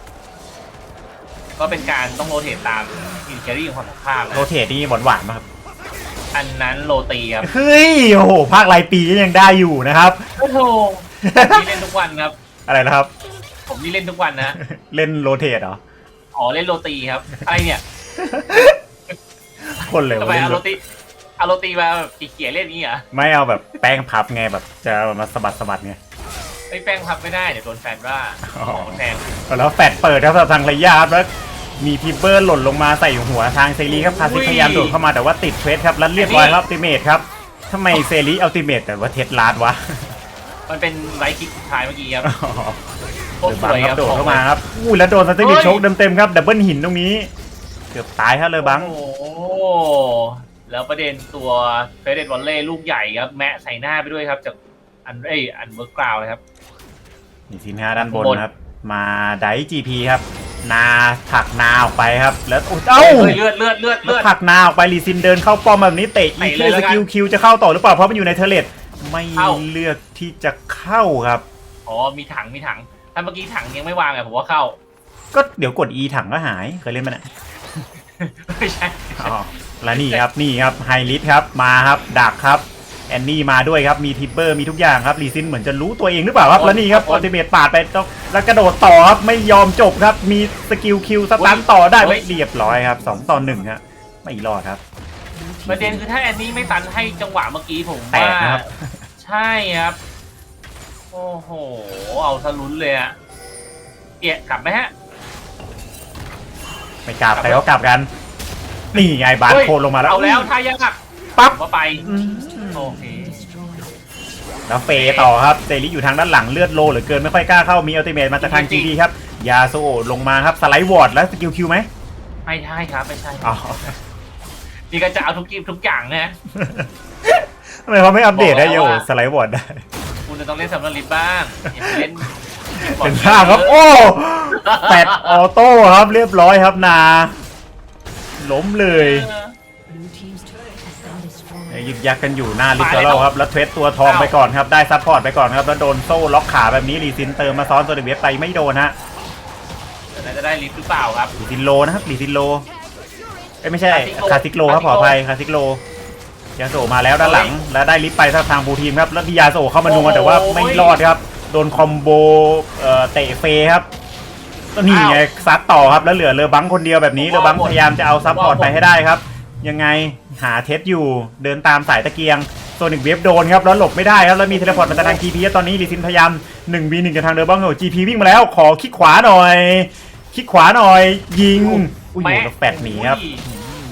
[SPEAKER 3] ก็เป็นการต้องโรเทตตามอินแครี่ของฝั่งตรงข้ามนะ
[SPEAKER 1] โรเทตนี่หวานหวานๆมากครับ
[SPEAKER 3] อันนั้นโรตีครับ
[SPEAKER 1] เฮ้ยโอ้โหภาครายปีก็ยังได้อยู่นะครับ
[SPEAKER 3] โอ้โหผมนี่เล่นทุกวันครับ
[SPEAKER 1] อะไรนะครับ
[SPEAKER 3] ผมนี่เล่นทุกวันนะ
[SPEAKER 1] เล่นโรเทตเหรอ
[SPEAKER 3] อ๋อเล่นโรตีครับอะไรเนี่ย
[SPEAKER 1] คนเลย
[SPEAKER 3] ทำ
[SPEAKER 1] ว่า
[SPEAKER 3] ไม
[SPEAKER 1] เล่น
[SPEAKER 3] เอา
[SPEAKER 1] โร
[SPEAKER 3] โรตีเอาโรตีมาแบบเขี่ยๆเล่นนี้เหรอะ
[SPEAKER 1] ไม่เอาแบบแป้งพับไงแบบจะมาสะบัดสะบัดไง
[SPEAKER 3] ไม่แป้งพับไม่ได้เดี๋ยวโดนแฟนว่า
[SPEAKER 1] อ๋อ
[SPEAKER 3] ของแฟน
[SPEAKER 1] แล้วแฟดเปิดครับสำหรับทางระยะครับแล้ว มีทิปเบอร์หล่นลงมาใส่หัวทางเซรีครับคาซิพยายามโดดเข้ามาแต่ว่าติดเทรดครับแล้วเรียบร้อยครับอัลติเมทครับทำไมเซรีอัลติเมทแต่ว่าเทสลาดวะ
[SPEAKER 3] มันเป็นไลท์คิกสุดท้ายเมื่อกี้ครับ
[SPEAKER 1] อ๋อ
[SPEAKER 3] โค
[SPEAKER 1] เดื
[SPEAKER 3] ต
[SPEAKER 1] อ
[SPEAKER 3] ร
[SPEAKER 1] ด
[SPEAKER 3] สวยครับ
[SPEAKER 1] บังครับโดดเข้ามาครับอู้แล้วโดนสเตมิชโชกเต็มๆครับดับเบิลหินตรงนี้ เกือบตายครับเลยบัง
[SPEAKER 3] โอ้โหแล้วประเด็นตัวเฟเดตวอลเล่ลูกใหญ่ครับแมะใส่หน้าไปด้วยครับจากอันเอ้ยอันเวิร์กกราวนะครับ
[SPEAKER 1] นี่สินค้าด้านบน
[SPEAKER 3] บน
[SPEAKER 1] ครับ มาไดจีพีครับ นาผลักนาออกไปครับ แล้วอุ๊ยเอ้า
[SPEAKER 3] เฮ้ยเลือดเลือดเลือด
[SPEAKER 1] แล้
[SPEAKER 3] เลื
[SPEAKER 1] ว
[SPEAKER 3] อด
[SPEAKER 1] ผลักนาออกไปลีซินเดินเข้าป้อมแบบนี้เตะอี
[SPEAKER 3] เตะ
[SPEAKER 1] ก
[SPEAKER 3] เลยแล้
[SPEAKER 1] ส
[SPEAKER 3] วกัน
[SPEAKER 1] กิลคิวจะเข้าต่อหรือเปล่าเพราะมันอยู่ในเทเลตไม่
[SPEAKER 3] เข้า
[SPEAKER 1] เลือกที่จะเข้าครับ
[SPEAKER 3] อ๋อมีถังมีถังถ้าเมื่อกี้ถังยังไม่วางอะผมว่าเข้า
[SPEAKER 1] ก็เดี๋ยวกด E ถังก็หายเคยเล่นมันอะ
[SPEAKER 3] ไม่ใช่
[SPEAKER 1] อ๋อแล้วนี่ครับนี่ครับไฮลิทครับมาครับดักครับ แอนนี่มาด้วยครับมีทิปเปอร์มีทุกอย่างครับลีซินเหมือนจะรู้ตัวเองหรือเปล่าครับแล้วนี่ครับอัลติเมทปาดไปต้องแล้วกระโดดต่อครับไม่ยอมจบครับมีสกิลคิวสตันต่อได้ไม่เรียบร้อยครับสองต่อหนึ่งฮะไม่รอดครับ
[SPEAKER 3] ประเด็นคือถ้าแอนนี่ไม่ตันให้จังหวะเมื่อกี้ผม
[SPEAKER 1] แต
[SPEAKER 3] ว่าก
[SPEAKER 1] นะครับ
[SPEAKER 3] ใช่ครับ โอ้โห เอาทะลุนเลยอะเอียกลับไหมฮะ
[SPEAKER 1] ไม่กลับใครเขากลับกัน นี่ไงบาร์
[SPEAKER 3] เฮ้ย
[SPEAKER 1] โคนลงมาแล้ว
[SPEAKER 3] เอาแล้วทายาก
[SPEAKER 1] ปั๊บ
[SPEAKER 3] ว่าไป
[SPEAKER 1] อืม
[SPEAKER 3] โอเค
[SPEAKER 1] แล้วเฟย์ต่อครับเซริอยู่ทางด้านหลังเลือดโลเหลือเกินไม่ค่อยกล้าเข้ามีอัลติเมทมาจากทาง
[SPEAKER 3] จริ
[SPEAKER 1] จี
[SPEAKER 3] งๆ
[SPEAKER 1] ดีครับยาโซโอะลงมาครับสไลด์วอร์ดแล้วสกิลคิวไหม
[SPEAKER 3] ไม่ใช่ครับไม่ใช่
[SPEAKER 1] อ๋อ
[SPEAKER 3] นี่ก็จะเอาทุกกีทุกอย่างนะ
[SPEAKER 1] ทำไมเขาไม่อัปเดตได้
[SPEAKER 3] บอก
[SPEAKER 1] โย
[SPEAKER 3] แล้วว่า
[SPEAKER 1] สไลด์วอร์ดได้
[SPEAKER 3] คุณจะต้องเล่นสำนักลิฟบ้างอย่าไปเล่น
[SPEAKER 1] เป็นภาพครับ โอ้แปดออโต้ครับเรียบร้อยครับนา ล้มเลย
[SPEAKER 3] เออ
[SPEAKER 2] Blue team's turret has been destroyed.
[SPEAKER 1] ยึกยักกันอยู่หน้าลิฟ
[SPEAKER 3] ไป
[SPEAKER 1] ต์
[SPEAKER 3] เลย
[SPEAKER 1] เราครับ แล้วเทรดตัวทอง
[SPEAKER 3] อ้าว
[SPEAKER 1] ไปก่อนครับ ได้ซัพพอร์ตไปก่อนครับ แล้วโดนโซ่ล็อกขาแบบนี้รีซินเติมมาซ้อนโซเดเวฟไปไม่โดนฮะ
[SPEAKER 3] แต่น่าจะได้ลิฟต์หรือเปล่าครับ
[SPEAKER 1] รีซินโลนะครับรีซินโลเอ้ยไม่ใช่คา
[SPEAKER 3] คาซิ
[SPEAKER 1] ซิก
[SPEAKER 3] ก
[SPEAKER 1] โล
[SPEAKER 3] โล
[SPEAKER 1] ครับขออภัยคาซิกโลยาโซมาแล้วด้านหลัง แล้วได้ลิฟต์ไปทางบูทีมครับ แล้วพี่ยาโซเข้ามานัวแต่ว่าไม่รอดครับ โดนคอมโบเอ่อเตะเฟครับแล้วนี่ไงซัดต่อครับแล้วเหลือเรือบังคนเดียวแบบนี้เรือบังพยายามจะเอาซัพพอร์ตไปให้ได้ครับ ยังไงหาเทสอยู่เดินตามสายตะเกียงโซนิกเวฟโดนครับแล้วหลบไม่ได้ครับแล้วมีเทเลพอร์ตมาจากทาง GP ตอนนี้ลิซินพยายาม1 v 1กับทางเดอร์บังโอ้ GP วิ่งมาแล้วขอคลิกขวาหน่อยคลิกขวาหน่อย ยิงอุ้ยโหแล้วแฟดหนีครับ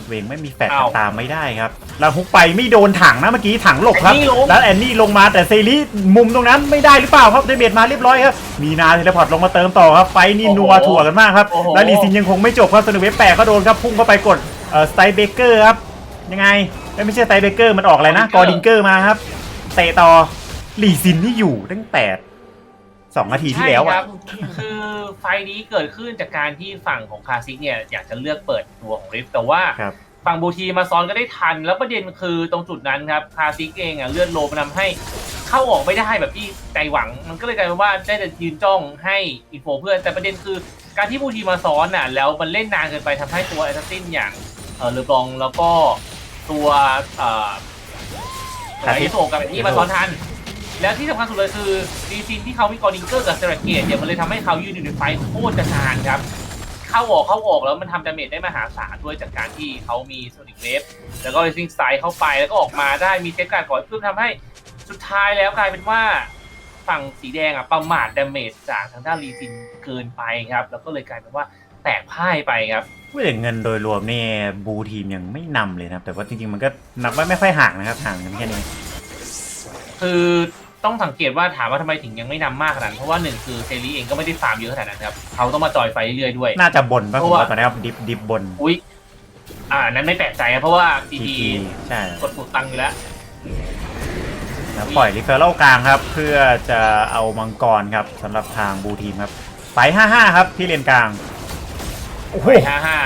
[SPEAKER 1] เวงไม่มีแฟด
[SPEAKER 3] อ้าว
[SPEAKER 1] ตามไม่ได้ครับแล้วฮุกไปไม่โดนถังนะเมื่อกี้ถังหลบครับ
[SPEAKER 3] แอนนี่ลง
[SPEAKER 1] แล้วแอนนี่ลงมาแต่เซรีมุมตรงนั้นไม่ได้หรือเปล่าครับเดเมดมาเรียบร้อยครับมีนาเทเลพอร์ตลงมาเติมต่อครับไฟนี่นัวถั่วกันมากครับ
[SPEAKER 3] โอ้โห
[SPEAKER 1] แล้วลีซินยังคงไม่จบครับสนุกเวฟแปะก็โดนครับพุ่งเข้าไปกด เอ่อสไตเบเกอร์ครับยังไงเอ้ยไม่ใช่สไตเบเกอร์มันออกอะไรนะกอดิงเกอร์มาครับเตะต่อลีซินนี่อยู่ตั้งแต่สองนาทีที่แล้ว
[SPEAKER 3] ใช่ค
[SPEAKER 1] อะ
[SPEAKER 3] รับคือไฟล์นี้เกิดขึ้นจากการที่ฝั่งของคาซิกเนี่ยอยากจะเลือกเปิดตัวของริฟแต่ว่า
[SPEAKER 1] ครับ
[SPEAKER 3] ฝั่งบูทีมาซ้อนก็ได้ทัน แล้วประเด็นคือตรงจุดนั้นครับคาซิกเองอะเลื่อนโลมันทำให้เข้าออกไม่ได้แบบที่ใจหวัง มันก็เลยกลายเป็นว่าได้แต่ยืนจ้องให้อินโฟเพื่อนแต่ประเด็นคือ การที่บูทีมาซ้อนน่ะแล้วมันเล่นนานเกินไปทำให้ตัวแอสซัสซินอย่างเออเลอบองแล้วก็ตัวเอ่อ
[SPEAKER 1] คาซิ
[SPEAKER 3] ไอโซกับที่มาซ้อนทัน แล้วที่สำคัญสุดเลยคือดีซินที่เขามีกอร์ดิงเกอร์กับเซราเกตเนี่ยมันเลยทำให้เขายืนอยู่ในไฟโคตรจะนานครับ เข้าออกเข้าออกแล้วมันทำดาเมจได้มหาศาลด้วยจากการที่เขามีโซนิกเวฟแล้วก็เลซิงสไตล์เข้าไปแล้วก็ออกมาได้มีเซฟการ์ดก่อนเพื่อทำให้สุดท้ายแล้วกลายเป็นว่าฝั่งสีแดงอะประมาทดาเมจจากทางด้านลีซินเกินไปครับ แล้วก็เลยกลายเป็นว่า แตกพ่ายไปครับ
[SPEAKER 1] ว่าอย่างเงินโดยรวมเนี่ยบูทีมยังไม่นำเลยนะครับ แต่ว่าจริงๆมันก็นับว่าไม่ค่อยห่างนะครับห่างกันแค่นี้
[SPEAKER 3] คือต้องสังเกตว่าถามว่าทำไมถึงยังไม่นำมากขนาดนั้นเพราะว่าหนึ่งคือเซรีเองก็ไม่ได้ฟาร์มเยอะขนาดนั้นครับเขาต้องมาจอยไฟเรื่อยๆด้วย
[SPEAKER 1] น่าจะบนป่ะ
[SPEAKER 3] เพ
[SPEAKER 1] ผม
[SPEAKER 3] ราะว่า
[SPEAKER 1] ว่าตอนนี้ครับดิบดิบบน
[SPEAKER 3] อุ๊ยอ่านั้นไม่แปลกใจครับเพราะว่า
[SPEAKER 1] GP
[SPEAKER 3] GP
[SPEAKER 1] ใช่
[SPEAKER 3] กดถูกตังค์อยู่แล้ว
[SPEAKER 1] แล้วปล่อยริเฟอร์เรลกลางครับ เพื่อจะเอามังกรครับสำหรับทางบูทีมครับไฟ55 ครับที่เลนกลาง โอ้โห
[SPEAKER 3] ไปห้าห้า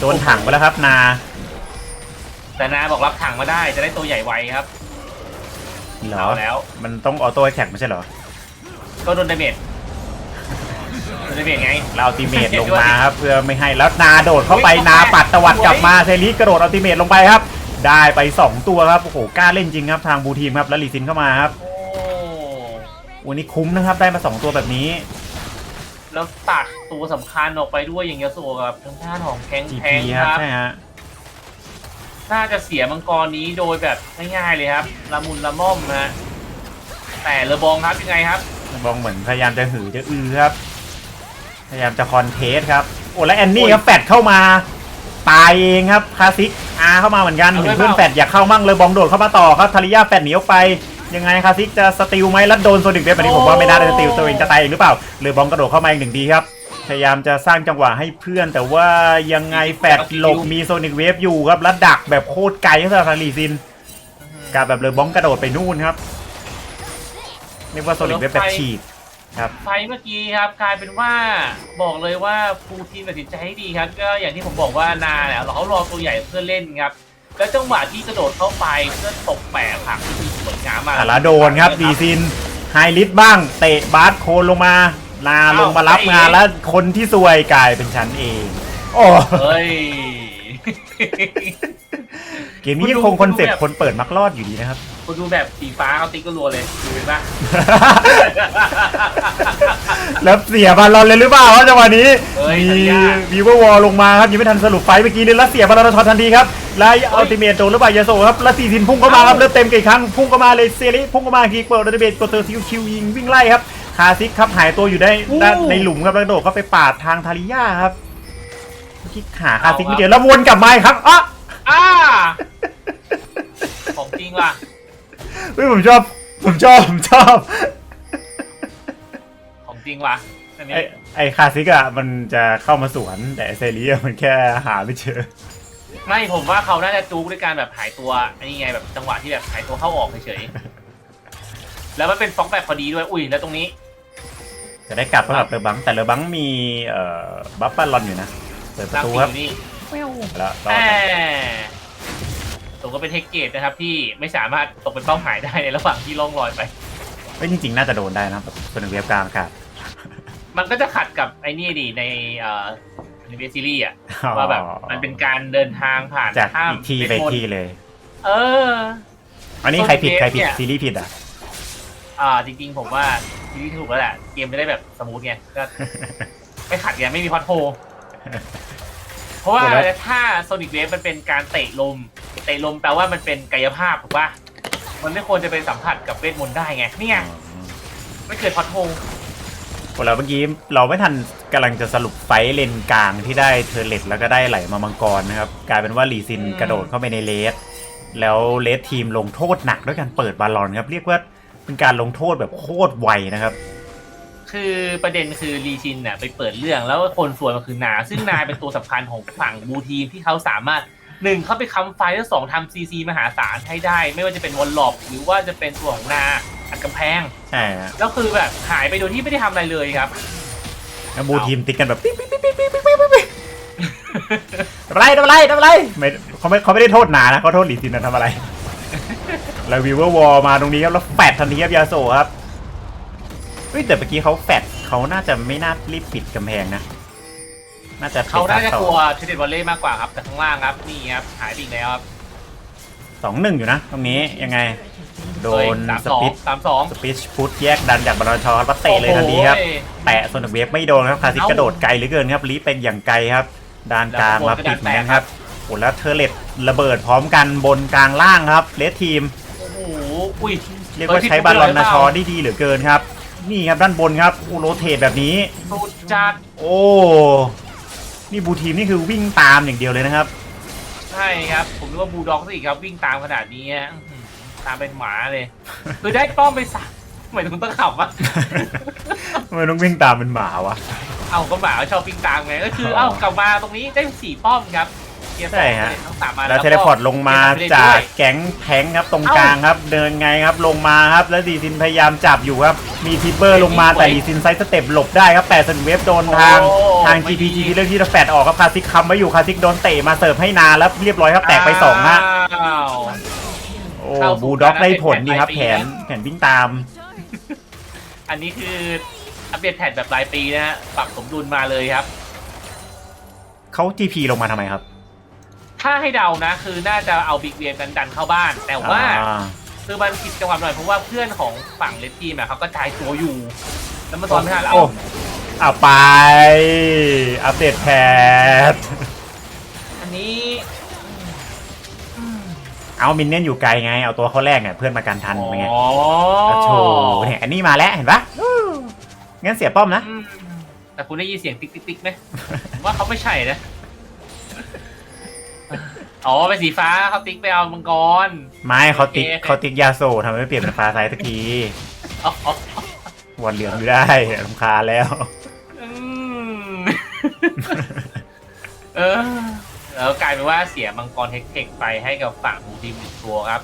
[SPEAKER 1] โดนถังไปแล้วครับนา
[SPEAKER 3] แต่นาบอกรับถังมาได้จะได้ตัวใหญ่ไวครับ
[SPEAKER 1] เหรอ
[SPEAKER 3] เอาแล้ว
[SPEAKER 1] มันต้องออโต้แท็กไม่ใช่เหรอ
[SPEAKER 3] ก็โดนดาเมจโดนดาเมจไง
[SPEAKER 1] แล้วอัลติเมทลงมาครับ เพื่อไม่ให้แล้วนาโดดเข้าไปนาปัดตวัดกลับมาเซรีกระโดดอัลติเมทลงไปครับ ได้ไป 2 ตัวครับโอ้โหกล้าเล่นจริงครับทางบูทีมครับแล้วลีซินเข้ามาครับ
[SPEAKER 3] โอ้
[SPEAKER 1] วันนี้คุ้มนะครับได้มา 2 ตัวแบบนี้
[SPEAKER 3] แล้วตัด ตัวสำคัญออกไปด้วยอย่างยาโซกับทางด้านของแข้ง
[SPEAKER 1] GP
[SPEAKER 3] แข้ง
[SPEAKER 1] ค
[SPEAKER 3] ครับรับ
[SPEAKER 1] ใช่ฮะ
[SPEAKER 3] น่าจะเสียมังกรนี้โดยแบบง่ายๆเลยครับละมุนละม่อมนะฮะแต่เลอบองครับยังไงครับ
[SPEAKER 1] บองเหมือนพยายามจะหือจะอือครับ พยายามจะคอนเทสครับ โอ้แล้วแอนนี่ครับแฟดเข้ามา ตายเองครับคลาสสิกอาเข้ามาเหมือนกัน
[SPEAKER 3] เอา
[SPEAKER 1] เห็
[SPEAKER 3] ไว้
[SPEAKER 1] นเพื่อน
[SPEAKER 3] เปล่า
[SPEAKER 1] แฟดอยากเข้ามั่งเลยบองโดดเข้ามาต่อครับทาริยาแฟดหนีออกไปยังไงคลาสสิกจะสติลไหมแล้วโดนโซนิกเวฟแบบนี้ผมว่าไม่น่าจะสติลตัวเองจะตายเองหรือเปล่าเลยบองกระโดดเข้ามาอีกหนึ่งทีครับ พยายามจะสร้างจังหวะให้เพื่อน แต่ว่ายังไงแฟดหลบมีโซนิกเวฟอยู่ครับแล้วดักแบบโคตรไกลให้สำหรับทางลีซินกับแบบเลยบองกระโดดไปนู่นครับเรียกว่าโซนิกเวฟแบบฉีดครับ
[SPEAKER 3] ไฟเมื่อกี้ครับกลายเป็นว่าบอกเลยว่าฟูลทีมตัดสินใจให้ดีครับ ก็อย่างที่ผมบอกว่านาเนี่ยเขารอตัวใหญ่เพื่อเล่นครับ แล้วจังหวะที่กระโดดเข้าไปเพื่อตกแปะผักที่มีสวยงามมาก
[SPEAKER 1] อะแล้วโดนครับดีซินไฮลิทบ้าง เตะบาสโคนลงมา นาลงมารับงานแล้วคนที่ซวยกลายเป็นฉันเอง โอ้
[SPEAKER 3] เฮ้ย
[SPEAKER 1] เกมนี้ยังคงคอนเซ็ปต์คนเปิดมักรอดอยู่ดีนะครับ
[SPEAKER 3] คุณดูแบบสีฟ้าเขาติ๊กก็รัวเลยดูเห็นปะ
[SPEAKER 1] แล้วเสียบอลลอนเลยหรือเปล่าวะจังหวะนี้
[SPEAKER 3] เฮ้ย
[SPEAKER 1] มี
[SPEAKER 3] สัญญา
[SPEAKER 1] วีเวอร์วอลลงมาครับยังไม่ทันสรุปไฟต์เมื่อกี้เลยแล้วเสียบอลลอนทอนทันทีครับแล้วอัลติเมทโดนหรือเปล่ายาโซครับแล้วซีซินพุ่งเข้ามาครับเริ่มเต็มกี่ครั้งพุ่งเข้ามาเลยเซริพุ่งเข้ามาทีเปิดอัลติเมทกดเตอร์ซิวคิวยิงวิ่งไล่ครับ คาซิกครับหายตัวอยู่ได้ด้านในหลุมครับแล้วกระโดดเข้าไปปาดทางทาริยาครับที่หาคาซิกไม่เจอแล้ววนกลับมาอีกครับอะ
[SPEAKER 3] อ่าของจริงว่ะ
[SPEAKER 1] เฮ้ยผมชอบผมชอบผมชอบ
[SPEAKER 3] ของจริงว่ะอันนี้
[SPEAKER 1] ไอไอคาซิกอะมันจะเข้ามาสวนแต่ไอ้เซรีอะมันแค่หาไม่เจอ
[SPEAKER 3] ไม่ผมว่าเขาน่าจะจู๊กด้วยการแบบหายตัวอันนี้ไงแบบจังหวะที่แบบหายตัวเข้าออกเฉยๆแล้วมันเป็นฟอกแบบพอดีด้วยอุ้ยแล้วตรงนี้
[SPEAKER 1] จะได้กลับเพื่อกับเลอบังแต่เลอบังมีเอ่อบัฟฟาลอนอยู่นะเปิดประ
[SPEAKER 3] ร่าง
[SPEAKER 1] ตู
[SPEAKER 3] ปี
[SPEAKER 1] ครับ
[SPEAKER 3] อยู่นี่
[SPEAKER 1] แล้วร
[SPEAKER 3] แห
[SPEAKER 1] อด
[SPEAKER 3] มตัวก็เป็นเทคเกตนะครับที่ไม่สามารถตกเป็นเป้าหมายได้ในระหว่างที่ล่องลอยไป
[SPEAKER 1] เอ้ยจริงๆน่าจะโดนได้นะแบบส่วนเว็บกลางครับ
[SPEAKER 3] มันก็จะขัดกับไอ้นี่ดิในเอ่อในเวซีรีส์อะว่าแบบมันเป็นการเดินทางผ่าน
[SPEAKER 1] จาก
[SPEAKER 3] ข้าม
[SPEAKER 1] อีกที่ไป
[SPEAKER 3] เวทมนต์
[SPEAKER 1] ที่เลย
[SPEAKER 3] เออ
[SPEAKER 1] อันนี้ใครผิดใครผิด
[SPEAKER 3] เนี่ย
[SPEAKER 1] ซีรีส์ผิดอะ
[SPEAKER 3] อ่าจริงๆ ผมว่าซีรีส์ถูกแล้วแหละเกมจะได้แบบสมูทไงก็ไม่ขัดไงไม่มีพอดโพเพราะว่า
[SPEAKER 1] เดี๋ยวนะ
[SPEAKER 3] ถ้าโซนิ c เวฟมันเป็นการเตะลม เตะลมแปลว่ามันเป็นกายภาพถูกป่ะมันไม่ควรจะเป็นสัมผัสกับเวทมนต์ได้ไงนี่ไงไม่เกิดพอดโพ
[SPEAKER 1] คนเราเมื่อกี้เราไม่ทันกำลังจะสรุปไฟท์เลนกลางที่ได้เทอร์เลตแล้วก็ได้ไหลมามังกรนะครับ กลายเป็นว่าลีซินกระโดดเข้าไปในเลสแล้วเลสทีมลงโทษหนักด้วยการเปิดบาลอนครับ เรียกว่า เป็นการลงโทษแบบโคตรไวนะครับ
[SPEAKER 3] คือประเด็นคือลีชินน่ะไปเปิดเรื่องแล้วคนสวยมันคือนา ซึ่งนาเป็นตัวสำคัญของฝั่งบูทีมที่เขาสามารถหนึ่งเข้าไปค้ำไฟแล้วสองทำซีซีมหาศาลให้ได้ ไม่ว่าจะเป็นวอลล็อกหรือว่าจะเป็นตัวของนาอัดกำแพง
[SPEAKER 1] ใช่ฮะ
[SPEAKER 3] แล้วคือแบบหายไปโดยที่ไม่ได้ทำอะไรเลยครับ
[SPEAKER 1] แล้วบูทีมติดกันแบบปิ๊งปิ๊งปิ๊งปิ๊งปิ๊งปิ๊งปิ๊งปิ๊งทำอะไรทำอะไรทำอะไรไม่เขาไม่เขาไม่ได้โทษหนานะเขาโทษลีซินนะทำอะไร แล้ววิวเวอร์วอลมาตรงนี้ครับแล้วแฟดทันทีครับยาโซครับเฮ้ยแต่เมื่อกี้เขาแฟดเขาน่าจะไม่น่ารีบปิดกำแพงนะ น่าจะ
[SPEAKER 3] เขาน่าจะ
[SPEAKER 1] ต่
[SPEAKER 3] กลัวเทรดวอลเล่มากกว่าครับแต่ข้างล่างครับนี่ครับหายไปอีกแล้วครับ
[SPEAKER 1] สองหนึ่งอยู่นะ ตรงนี้ยังไง โดน
[SPEAKER 3] สาม
[SPEAKER 1] ส
[SPEAKER 3] สอง
[SPEAKER 1] ปิด
[SPEAKER 3] สามสอง
[SPEAKER 1] สปิชพุทแยกดันจากบอลชอครับเตะเลยทันทีครับ
[SPEAKER 3] โอ้โห
[SPEAKER 1] แตะโซนเวฟไม่โดนครับคาซิก
[SPEAKER 3] เอ้าก
[SPEAKER 1] ระโดดไกลเหลือเกินครับลีเป็นอย่างไกลครับด้านกลางมาปิดเหมือนกันครับโอ้แล้วเทอร์เลตระเบิดพร้อมกันบนกลางล่างครับเลสทีม
[SPEAKER 3] โอ้โหอุ้ย
[SPEAKER 1] เรียกว่าใช้บาลอนนาชอได้ดีเหลือเกินครับ นี่ครับด้านบนครับโอ้โรเทตแบบนี้
[SPEAKER 3] สุดจัด
[SPEAKER 1] โอ้นี่บูทีมนี่คือวิ่งตามอย่างเดียวเลยนะครับ
[SPEAKER 3] ใช่ครับ ผมนึกว่าบูลด็อกซะอีกครับวิ่งตามขนาดนี้ฮะอื้อหือตามเป็นหมาเลยคือได้ป้อมไปสักหมายถึงต้องขับวะ
[SPEAKER 1] ทำไมต้องวิ่งตามเป็นหมาวะ
[SPEAKER 3] เอาก็หมาชอบวิ่งตามไงก็คือ
[SPEAKER 1] อ๋อ
[SPEAKER 3] เอ้ากลับมาตรงนี้ได้สี่ป้อมครับ เกียร์ส
[SPEAKER 1] ใช่
[SPEAKER 3] อง
[SPEAKER 1] ฮะ
[SPEAKER 3] ทั้งสามมา
[SPEAKER 1] แล้ว
[SPEAKER 3] ก็
[SPEAKER 1] เทเลพอร์ตลงมา
[SPEAKER 3] เก็บไปเรื่อยๆ
[SPEAKER 1] จากแก๊งแทงค์ครับตรงกลางครับ เดินไงครับลงมาครับแล้วดีซินพยายามจับอยู่ครับ มีทิปเปอร์ลงมาแต่ดีซินไซส์สเต็ปหลบได้ครับแต่สันเวฟโดนทาง
[SPEAKER 3] โอ้
[SPEAKER 1] ทาง
[SPEAKER 3] ไม่
[SPEAKER 1] GPG
[SPEAKER 3] ดี
[SPEAKER 1] ที่เลือกที่จะแฟดออกครับคาซิกคำไว้อยู่คาซิกโดนเตะมาเสิร์ฟให้นาแล้วเรียบร้อยครับแตกไปสองฮะ
[SPEAKER 3] อ้าว
[SPEAKER 1] โอ้
[SPEAKER 3] เข้าสู่
[SPEAKER 1] บูลด็อก
[SPEAKER 3] การ
[SPEAKER 1] ได้ผลดีครับ
[SPEAKER 3] อัป
[SPEAKER 1] แผ
[SPEAKER 3] เดต
[SPEAKER 1] น
[SPEAKER 3] แผน
[SPEAKER 1] แผนวิ่งตาม
[SPEAKER 3] อันนี้คืออัปเดตแพทแบบรายปีนะฮะปรับสมดุลมาเลยครับ
[SPEAKER 1] เขา GP ลงมาทำไมครับ
[SPEAKER 3] ถ้าให้เดานะ คือน่าจะเอาบิ๊กเวฟกันดันเข้าบ้าน แต่ว่า
[SPEAKER 1] อ่า
[SPEAKER 3] คือมันผิดจังหวะหน่อยเพราะว่าเพื่อนของฝั่งเลดทีมอะเขาก็จ่ายตัวอยู่ แล้วมันตอนไม่ทันแล้ว
[SPEAKER 1] โอ้เอาไป อัปเดตแพท
[SPEAKER 3] อันนี้
[SPEAKER 1] เอามินเนี่ยนอยู่ไกลไง เอาตัวเขาแรกเนี่ยเพื่อนมากันทันเป็นไง
[SPEAKER 3] อ๋อ
[SPEAKER 1] โชว์เนี่ยอันนี้มาแล้วเห็นปะอู้งั้นเสียป้อมนะ
[SPEAKER 3] อืมแต่คุณได้ยินเสียงติ๊กติ๊กติ๊กไหมผมว่าเขาไม่ใช่นะ อ๋อเป็นสีฟ้าเขาติ๊กไปเอามังกร
[SPEAKER 1] ไม่เขาติ๊ก
[SPEAKER 3] โอเค
[SPEAKER 1] เขาติ๊กยาโซทำให้เปลี่ยนเป็นฟ้าไซส์สักที
[SPEAKER 3] อ๋ออ๋อ
[SPEAKER 1] วนเหลืองอยู่ได้ลำคาญแล้ว
[SPEAKER 3] อืมเออแล้วกลายเป็นว่าเสียมังกรเทคเทคไปให้กับฝั่งมูทีมหนึ่งตัวครับ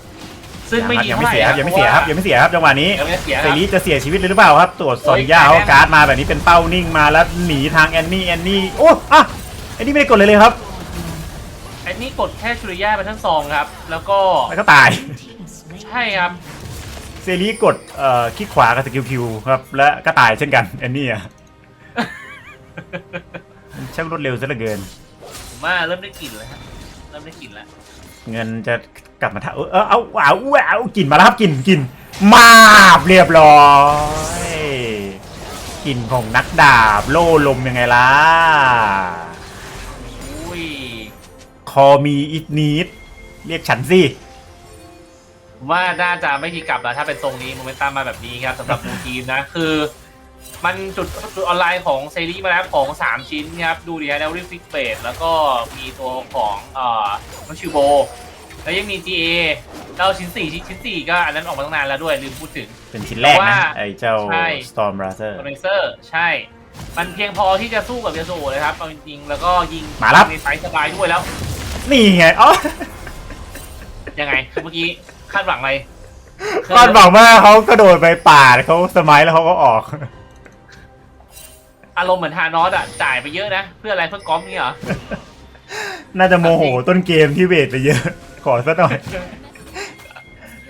[SPEAKER 3] ซึ่งไม่ดี
[SPEAKER 1] ยัง
[SPEAKER 3] เท่า
[SPEAKER 1] ไม่
[SPEAKER 3] ไหร่
[SPEAKER 1] เสียครับยังไม่เสียครับยังไม่เสียครับจังหวะนี้
[SPEAKER 3] ยังไม่เสียค
[SPEAKER 1] เซ
[SPEAKER 3] รับ
[SPEAKER 1] รีจะเสียชีวิตเลยหรือเปล่าครับ ตรวจซอนย่า
[SPEAKER 3] โอ้ย
[SPEAKER 1] เขาการ์ดมาแบบนี้เป็นเป้านิ่งมาแล้วหนีทางแอนนี่แอนนี่โอ้อะแอนนี่ไม่ได้กดเลยเลยครับ
[SPEAKER 3] ไอ้ นี่กดแค่ชุริยาไปทั้งซองครับ แล้วก็
[SPEAKER 1] แล้วก็ตาย
[SPEAKER 2] Team slain.
[SPEAKER 3] ใช่ครับ
[SPEAKER 1] เซรีกดเอ่อคลิกขวากับสกิลคิวครับ และก็ตายเช่นกันแอนนี่อะมันช่างรวดเร็วซะเหลือเกิน
[SPEAKER 3] ผมว่าเริ่มได้กลิ่นแล้วฮะเริ่มได้กลิ่นแล้ว
[SPEAKER 1] เงินจะกลับมาท่าเออเออเอาว้าวว้าวกลิ่นมาแล้วครับกลิ่นกลิ่นมาบเรียบร้อยกลิ่นของนักดาบ โล่ลมยังไงล่ะ
[SPEAKER 3] อุ้ย
[SPEAKER 1] คอมีอิดนีดเรียกฉันสิ
[SPEAKER 3] ผมว่าน่าจะไม่ทีกลับแล้วถ้าเป็นทรงนี้โมเมนตัมมาแบบนี้ครับสำหรับมูทีมนะ คือ มันจุดจุดออนไลน์ของเซรีมาแล้วของ 3 ชิ้นครับ ดูดิฮะแล้วริฟิกเบดแล้วก็มีตัวของเอ่อน้องชิวโบ แล้วยังมี GA แล้วชิ้น 4 ชิ้นชิ้น4ก็อันนั้นออกมาตั้งนานแล้วด้วยลืมพูดถึง
[SPEAKER 1] เป็นชิ้นแรก
[SPEAKER 3] แต่
[SPEAKER 1] นะ
[SPEAKER 3] ว่า
[SPEAKER 1] ไอ้เจ้า
[SPEAKER 3] ใช่
[SPEAKER 1] Storm Brother
[SPEAKER 3] คอนเนเซอร์ใช่ มันเพียงพอที่จะสู้กับยาสูเลยครับเอาจริงๆแล้วก็ยิง
[SPEAKER 1] มาแล้ว
[SPEAKER 3] ในไซส์สบายด้วยแล้ว
[SPEAKER 1] นี่ไงอ๋อ
[SPEAKER 3] ยังไงคือเมื่อกี้คาดหวังอะไร
[SPEAKER 1] คาดหวังว่าเขากระโดดไปป่าดเขาสมัยแล้วเขาก็ออก
[SPEAKER 3] อารมณ์เหมือนฮานอสอะจ่ายไปเยอะนะ เพื่ออะไรเพื่อกอล์ฟนี่เหรอ
[SPEAKER 1] น่าจะโมโหต้นเกมที่เวทไปเยอะ ขอสักหน่อย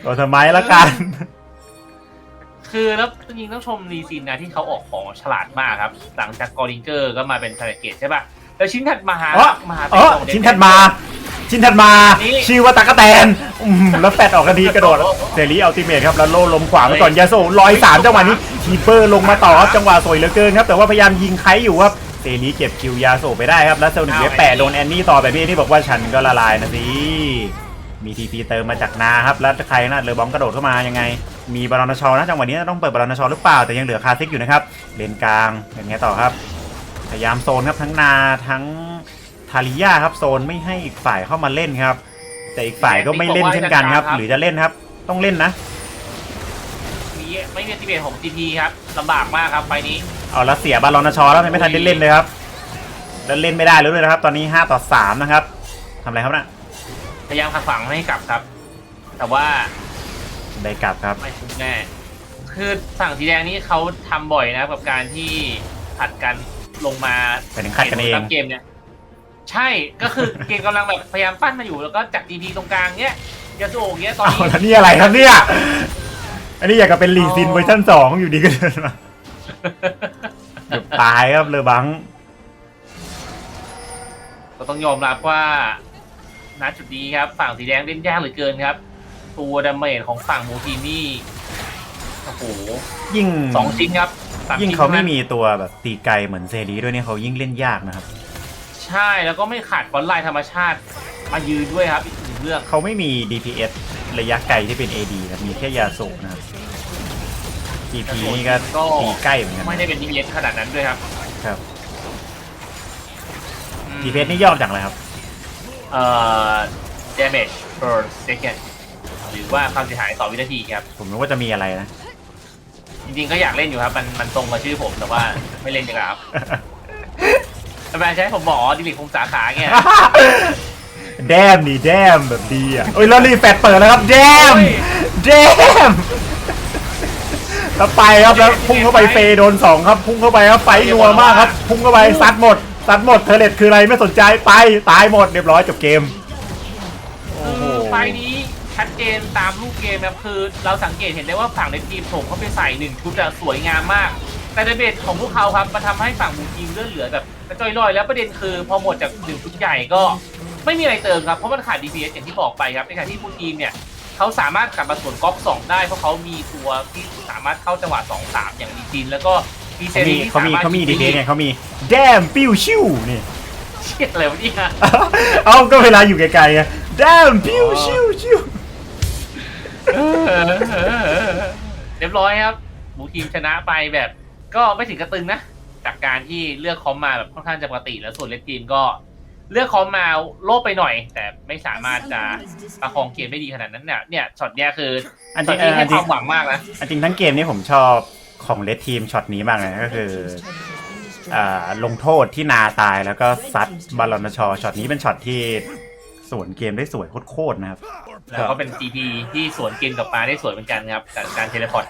[SPEAKER 1] ขอสมัยละกัน
[SPEAKER 3] คือแล้วจริงๆต้องชมรีซินนะที่เขาออกของฉลาดมากครับ หลังจากกอริงเกอร์ก็มาเป็นทาร์เกตใช่ป่ะ แล้วชิ้นถัดมาหา
[SPEAKER 1] อ๋อ
[SPEAKER 3] มาหา
[SPEAKER 1] อ๋อ
[SPEAKER 3] ของเด
[SPEAKER 1] ชิ้นถัดมา ชิ้นถัดมา
[SPEAKER 3] นี่
[SPEAKER 1] ชื่อว่าตากแตนอืมแล้วแฟดออกกันทีกระโดดเซรีอัลติเมทครับแล้วโล่ลมขวาไปก่อนยาโซลอยสามจังหวะนี้คีเปอร์ลงมาต่อครับจังหวะสวยเหลือเกินครับแต่ว่าพยายามยิงไคอยู่ครับเซรีเก็บคิวยาโซไปได้ครับแล้วเซลนิกเวฟแปะโดนแอนนี่ต่อแบบนี้นี่บอกว่าฉันก็ละลายนะสิมีทีพีเติมมาจากนาครับแล้วใครนะเลอบอมกระโดดเข้ามายังไง มีบอลนชอนะจังหวะนี้ต้องเปิดบอลนชอหรือเปล่าแต่ยังเหลือคาซิกอยู่นะครับเลนกลางเป็นไงต่อครับ พยายามโซนครับทั้งนาทั้งทาริยาครับโซนไม่ให้อีกฝ่ายเข้ามาเล่นครับ แต่อีกฝ่ายก็ไม่เล่นเช่นกันครับ หรือจะเล่นครับ ต้องเล่นนะ
[SPEAKER 3] มีไม่มีทีเบตของ GP ครับลำบากมากครับไฟล์นี้
[SPEAKER 1] เอาแล้วเสียบอลนชอแล้วไม่ทันได้เล่นเลยครับแล้วเล่นไม่ได้แล้วด้วยนะครับ ตอนนี้5ต่อ3นะครับทำอะไรครับนะ
[SPEAKER 3] พยายามขัดฝังไม่ให้กลับครับ แต่ว่า
[SPEAKER 1] ได้กลับครับ
[SPEAKER 3] ไม่คุ้มแน่คือฝั่งสีแดงนี่เขาทำบ่อยนะกับการที่ผัดกัน ลงมา
[SPEAKER 1] แต่ถึงขัดกันเอง
[SPEAKER 3] ตามเกมเนี่ยใช่ก็คือเกมกำลังแบบพยายามปั้นมาอยู่แล้วก็จับ GP ตรงกลางเนี้ยยาสูโอะเนี้ยตอน
[SPEAKER 1] เอา
[SPEAKER 3] นี้
[SPEAKER 1] แล้วนี่อะไรครับเนี่ย อันนี้อยากกับเป็นลีซินเวอร์ชันสองอยู่ดีก็เดินมาเกือบตายครับเลอบัง
[SPEAKER 3] ก็ต้องยอมรับว่าณจุดนี้ครับ ฝั่งสีแดงเล่นยากเหลือเกินครับ ตัวดาเมจของฝั่งมูทีมนี่โอ้โห
[SPEAKER 1] ยิ่ง
[SPEAKER 3] สองชิ้นครับ ส
[SPEAKER 1] ยิ่ง
[SPEAKER 3] ชิ้น
[SPEAKER 1] เขาไม่
[SPEAKER 3] ท่นั้น
[SPEAKER 1] มีตัวแบบตีไกลเหมือนเซรีด้วยเนี่ยเขายิ่งเล่นยากนะครับ
[SPEAKER 3] ใช่แล้วก็ไม่ขาดฟอนต์ไลน์ธรรมชาติ มายืนด้วยครับอีกหนึ่งเรื่อง
[SPEAKER 1] เขาไม่มี DPS ระยะไกลที่เป็น AD นะมีแค่ยาสูบนะครับ TP นี่ก็ตีใกล้เหมือนกัน
[SPEAKER 3] ไม่ได้เป็นดีเอสขนาดนั้นด้วยครับ
[SPEAKER 1] ครับ
[SPEAKER 3] อืม
[SPEAKER 1] DPS นี่ย่อมาจากอะไรครับ
[SPEAKER 3] เอ่อ damage per second หรือว่าความเสียหายต่อวินาทีครับ
[SPEAKER 1] ผมนึกว่าจะมีอะไรนะ
[SPEAKER 3] จริงๆก็อยากเล่นอยู่ครับ มันมันตรงกับชื่อผมแต่ว่าไม่เล่นดีกว่าครับทำไมใช้ผมบอกอ๋อดิลิทคงสาขาเงี้ย
[SPEAKER 1] แดมดีแดมแบบดีอะโอ้ยแล้วรีแฟตเปิดแล้วครับแดม
[SPEAKER 3] โอ้ย
[SPEAKER 1] แดมแล้วไปครับแล้วพุ่งเข้าไปเฟย์โดนสองครับ พุ่งเข้าไปครับไฟนัวมากครับ พุ่งเข้าไปซัดหมดซัดหมดเทเลตคืออะไรไม่สนใจไปตายหมดเรียบร้อยจบเกมโอ้โห
[SPEAKER 3] ไฟล์นี้ ชัดเจนตามรูปเกมครับคือ เราสังเกตเห็นได้ว่าฝั่งในทีมส่งเข้าไปใส่หนึ่งชุดอะสวยงามมาก แต่ในเบสของพวกเขาครับมันทำให้ฝั่งมูทีมเลื่อนเหลือแบบกระจ้อยลอยแล้วประเด็นคือพอหมดจากหนึ่งชุดใหญ่ก็ไม่มีอะไรเติมครับเพราะมันขาด DPS อย่างที่บอกไปครับในขณะที่มูทีมเนี่ยเขาสามารถกลับมาสวนก๊อปสองได้เพราะเขามีตัวที่สามารถเข้าจังหวะสองสามอย่างดีจินแล้วก็มีเซ
[SPEAKER 1] เขามี
[SPEAKER 3] รีที่
[SPEAKER 1] เขามี
[SPEAKER 3] สรถ
[SPEAKER 1] เขามีดี
[SPEAKER 3] ยิง
[SPEAKER 1] เทไงเขามีแดมปิ้วชิวนี่
[SPEAKER 3] เชี่ยอะไรวะเนี่ย
[SPEAKER 1] เอาก็เวลาอยู่ไกลๆไงแดมปิ้วชิวชิว
[SPEAKER 3] เรียบร้อยครับ หมูทีมชนะไปแบบ ก็ไม่ถึงกระตึงนะ จากการที่เลือกคอมมาแบบค่อนข้างจะปกติ แล้วส่วนเลดทีมก็เลือกคอมมาโลบไปหน่อย แต่ไม่สามารถจะประคองเกมได้ดีขนาดนั้นเนี่ยเนี่ยช็อตเนี้ยคือ
[SPEAKER 1] อันจ
[SPEAKER 3] ช็
[SPEAKER 1] ริ
[SPEAKER 3] องตนี้ให้ความหวังมากนะ
[SPEAKER 1] อันจริงทั้งเกมนี้ผมชอบของเลดทีมช็อตนี้มากเลยนะก็คืออ่าลงโทษที่นาตายแล้วก็ซัดบาลอนชอช็อตนี้เป็นช็อตที่ สวนเกมได้สวยโคตรๆนะครับ
[SPEAKER 3] แล้วก็เป็น GP ที่สวนเกมกลับมาได้สวยเหมือนกันครับจากการเทเลพอร์ต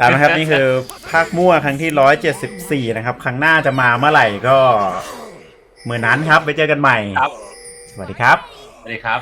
[SPEAKER 1] ตามนะครับนี่คือภาคมั่วครั้งที่174นะครับ ครั้งหน้าจะมาเมื่อไหร่ก็เมื่อนั้นครับ ไปเจอกันใหม่
[SPEAKER 3] ครับ
[SPEAKER 1] สวัสดีครับ
[SPEAKER 3] สวัสดีครับ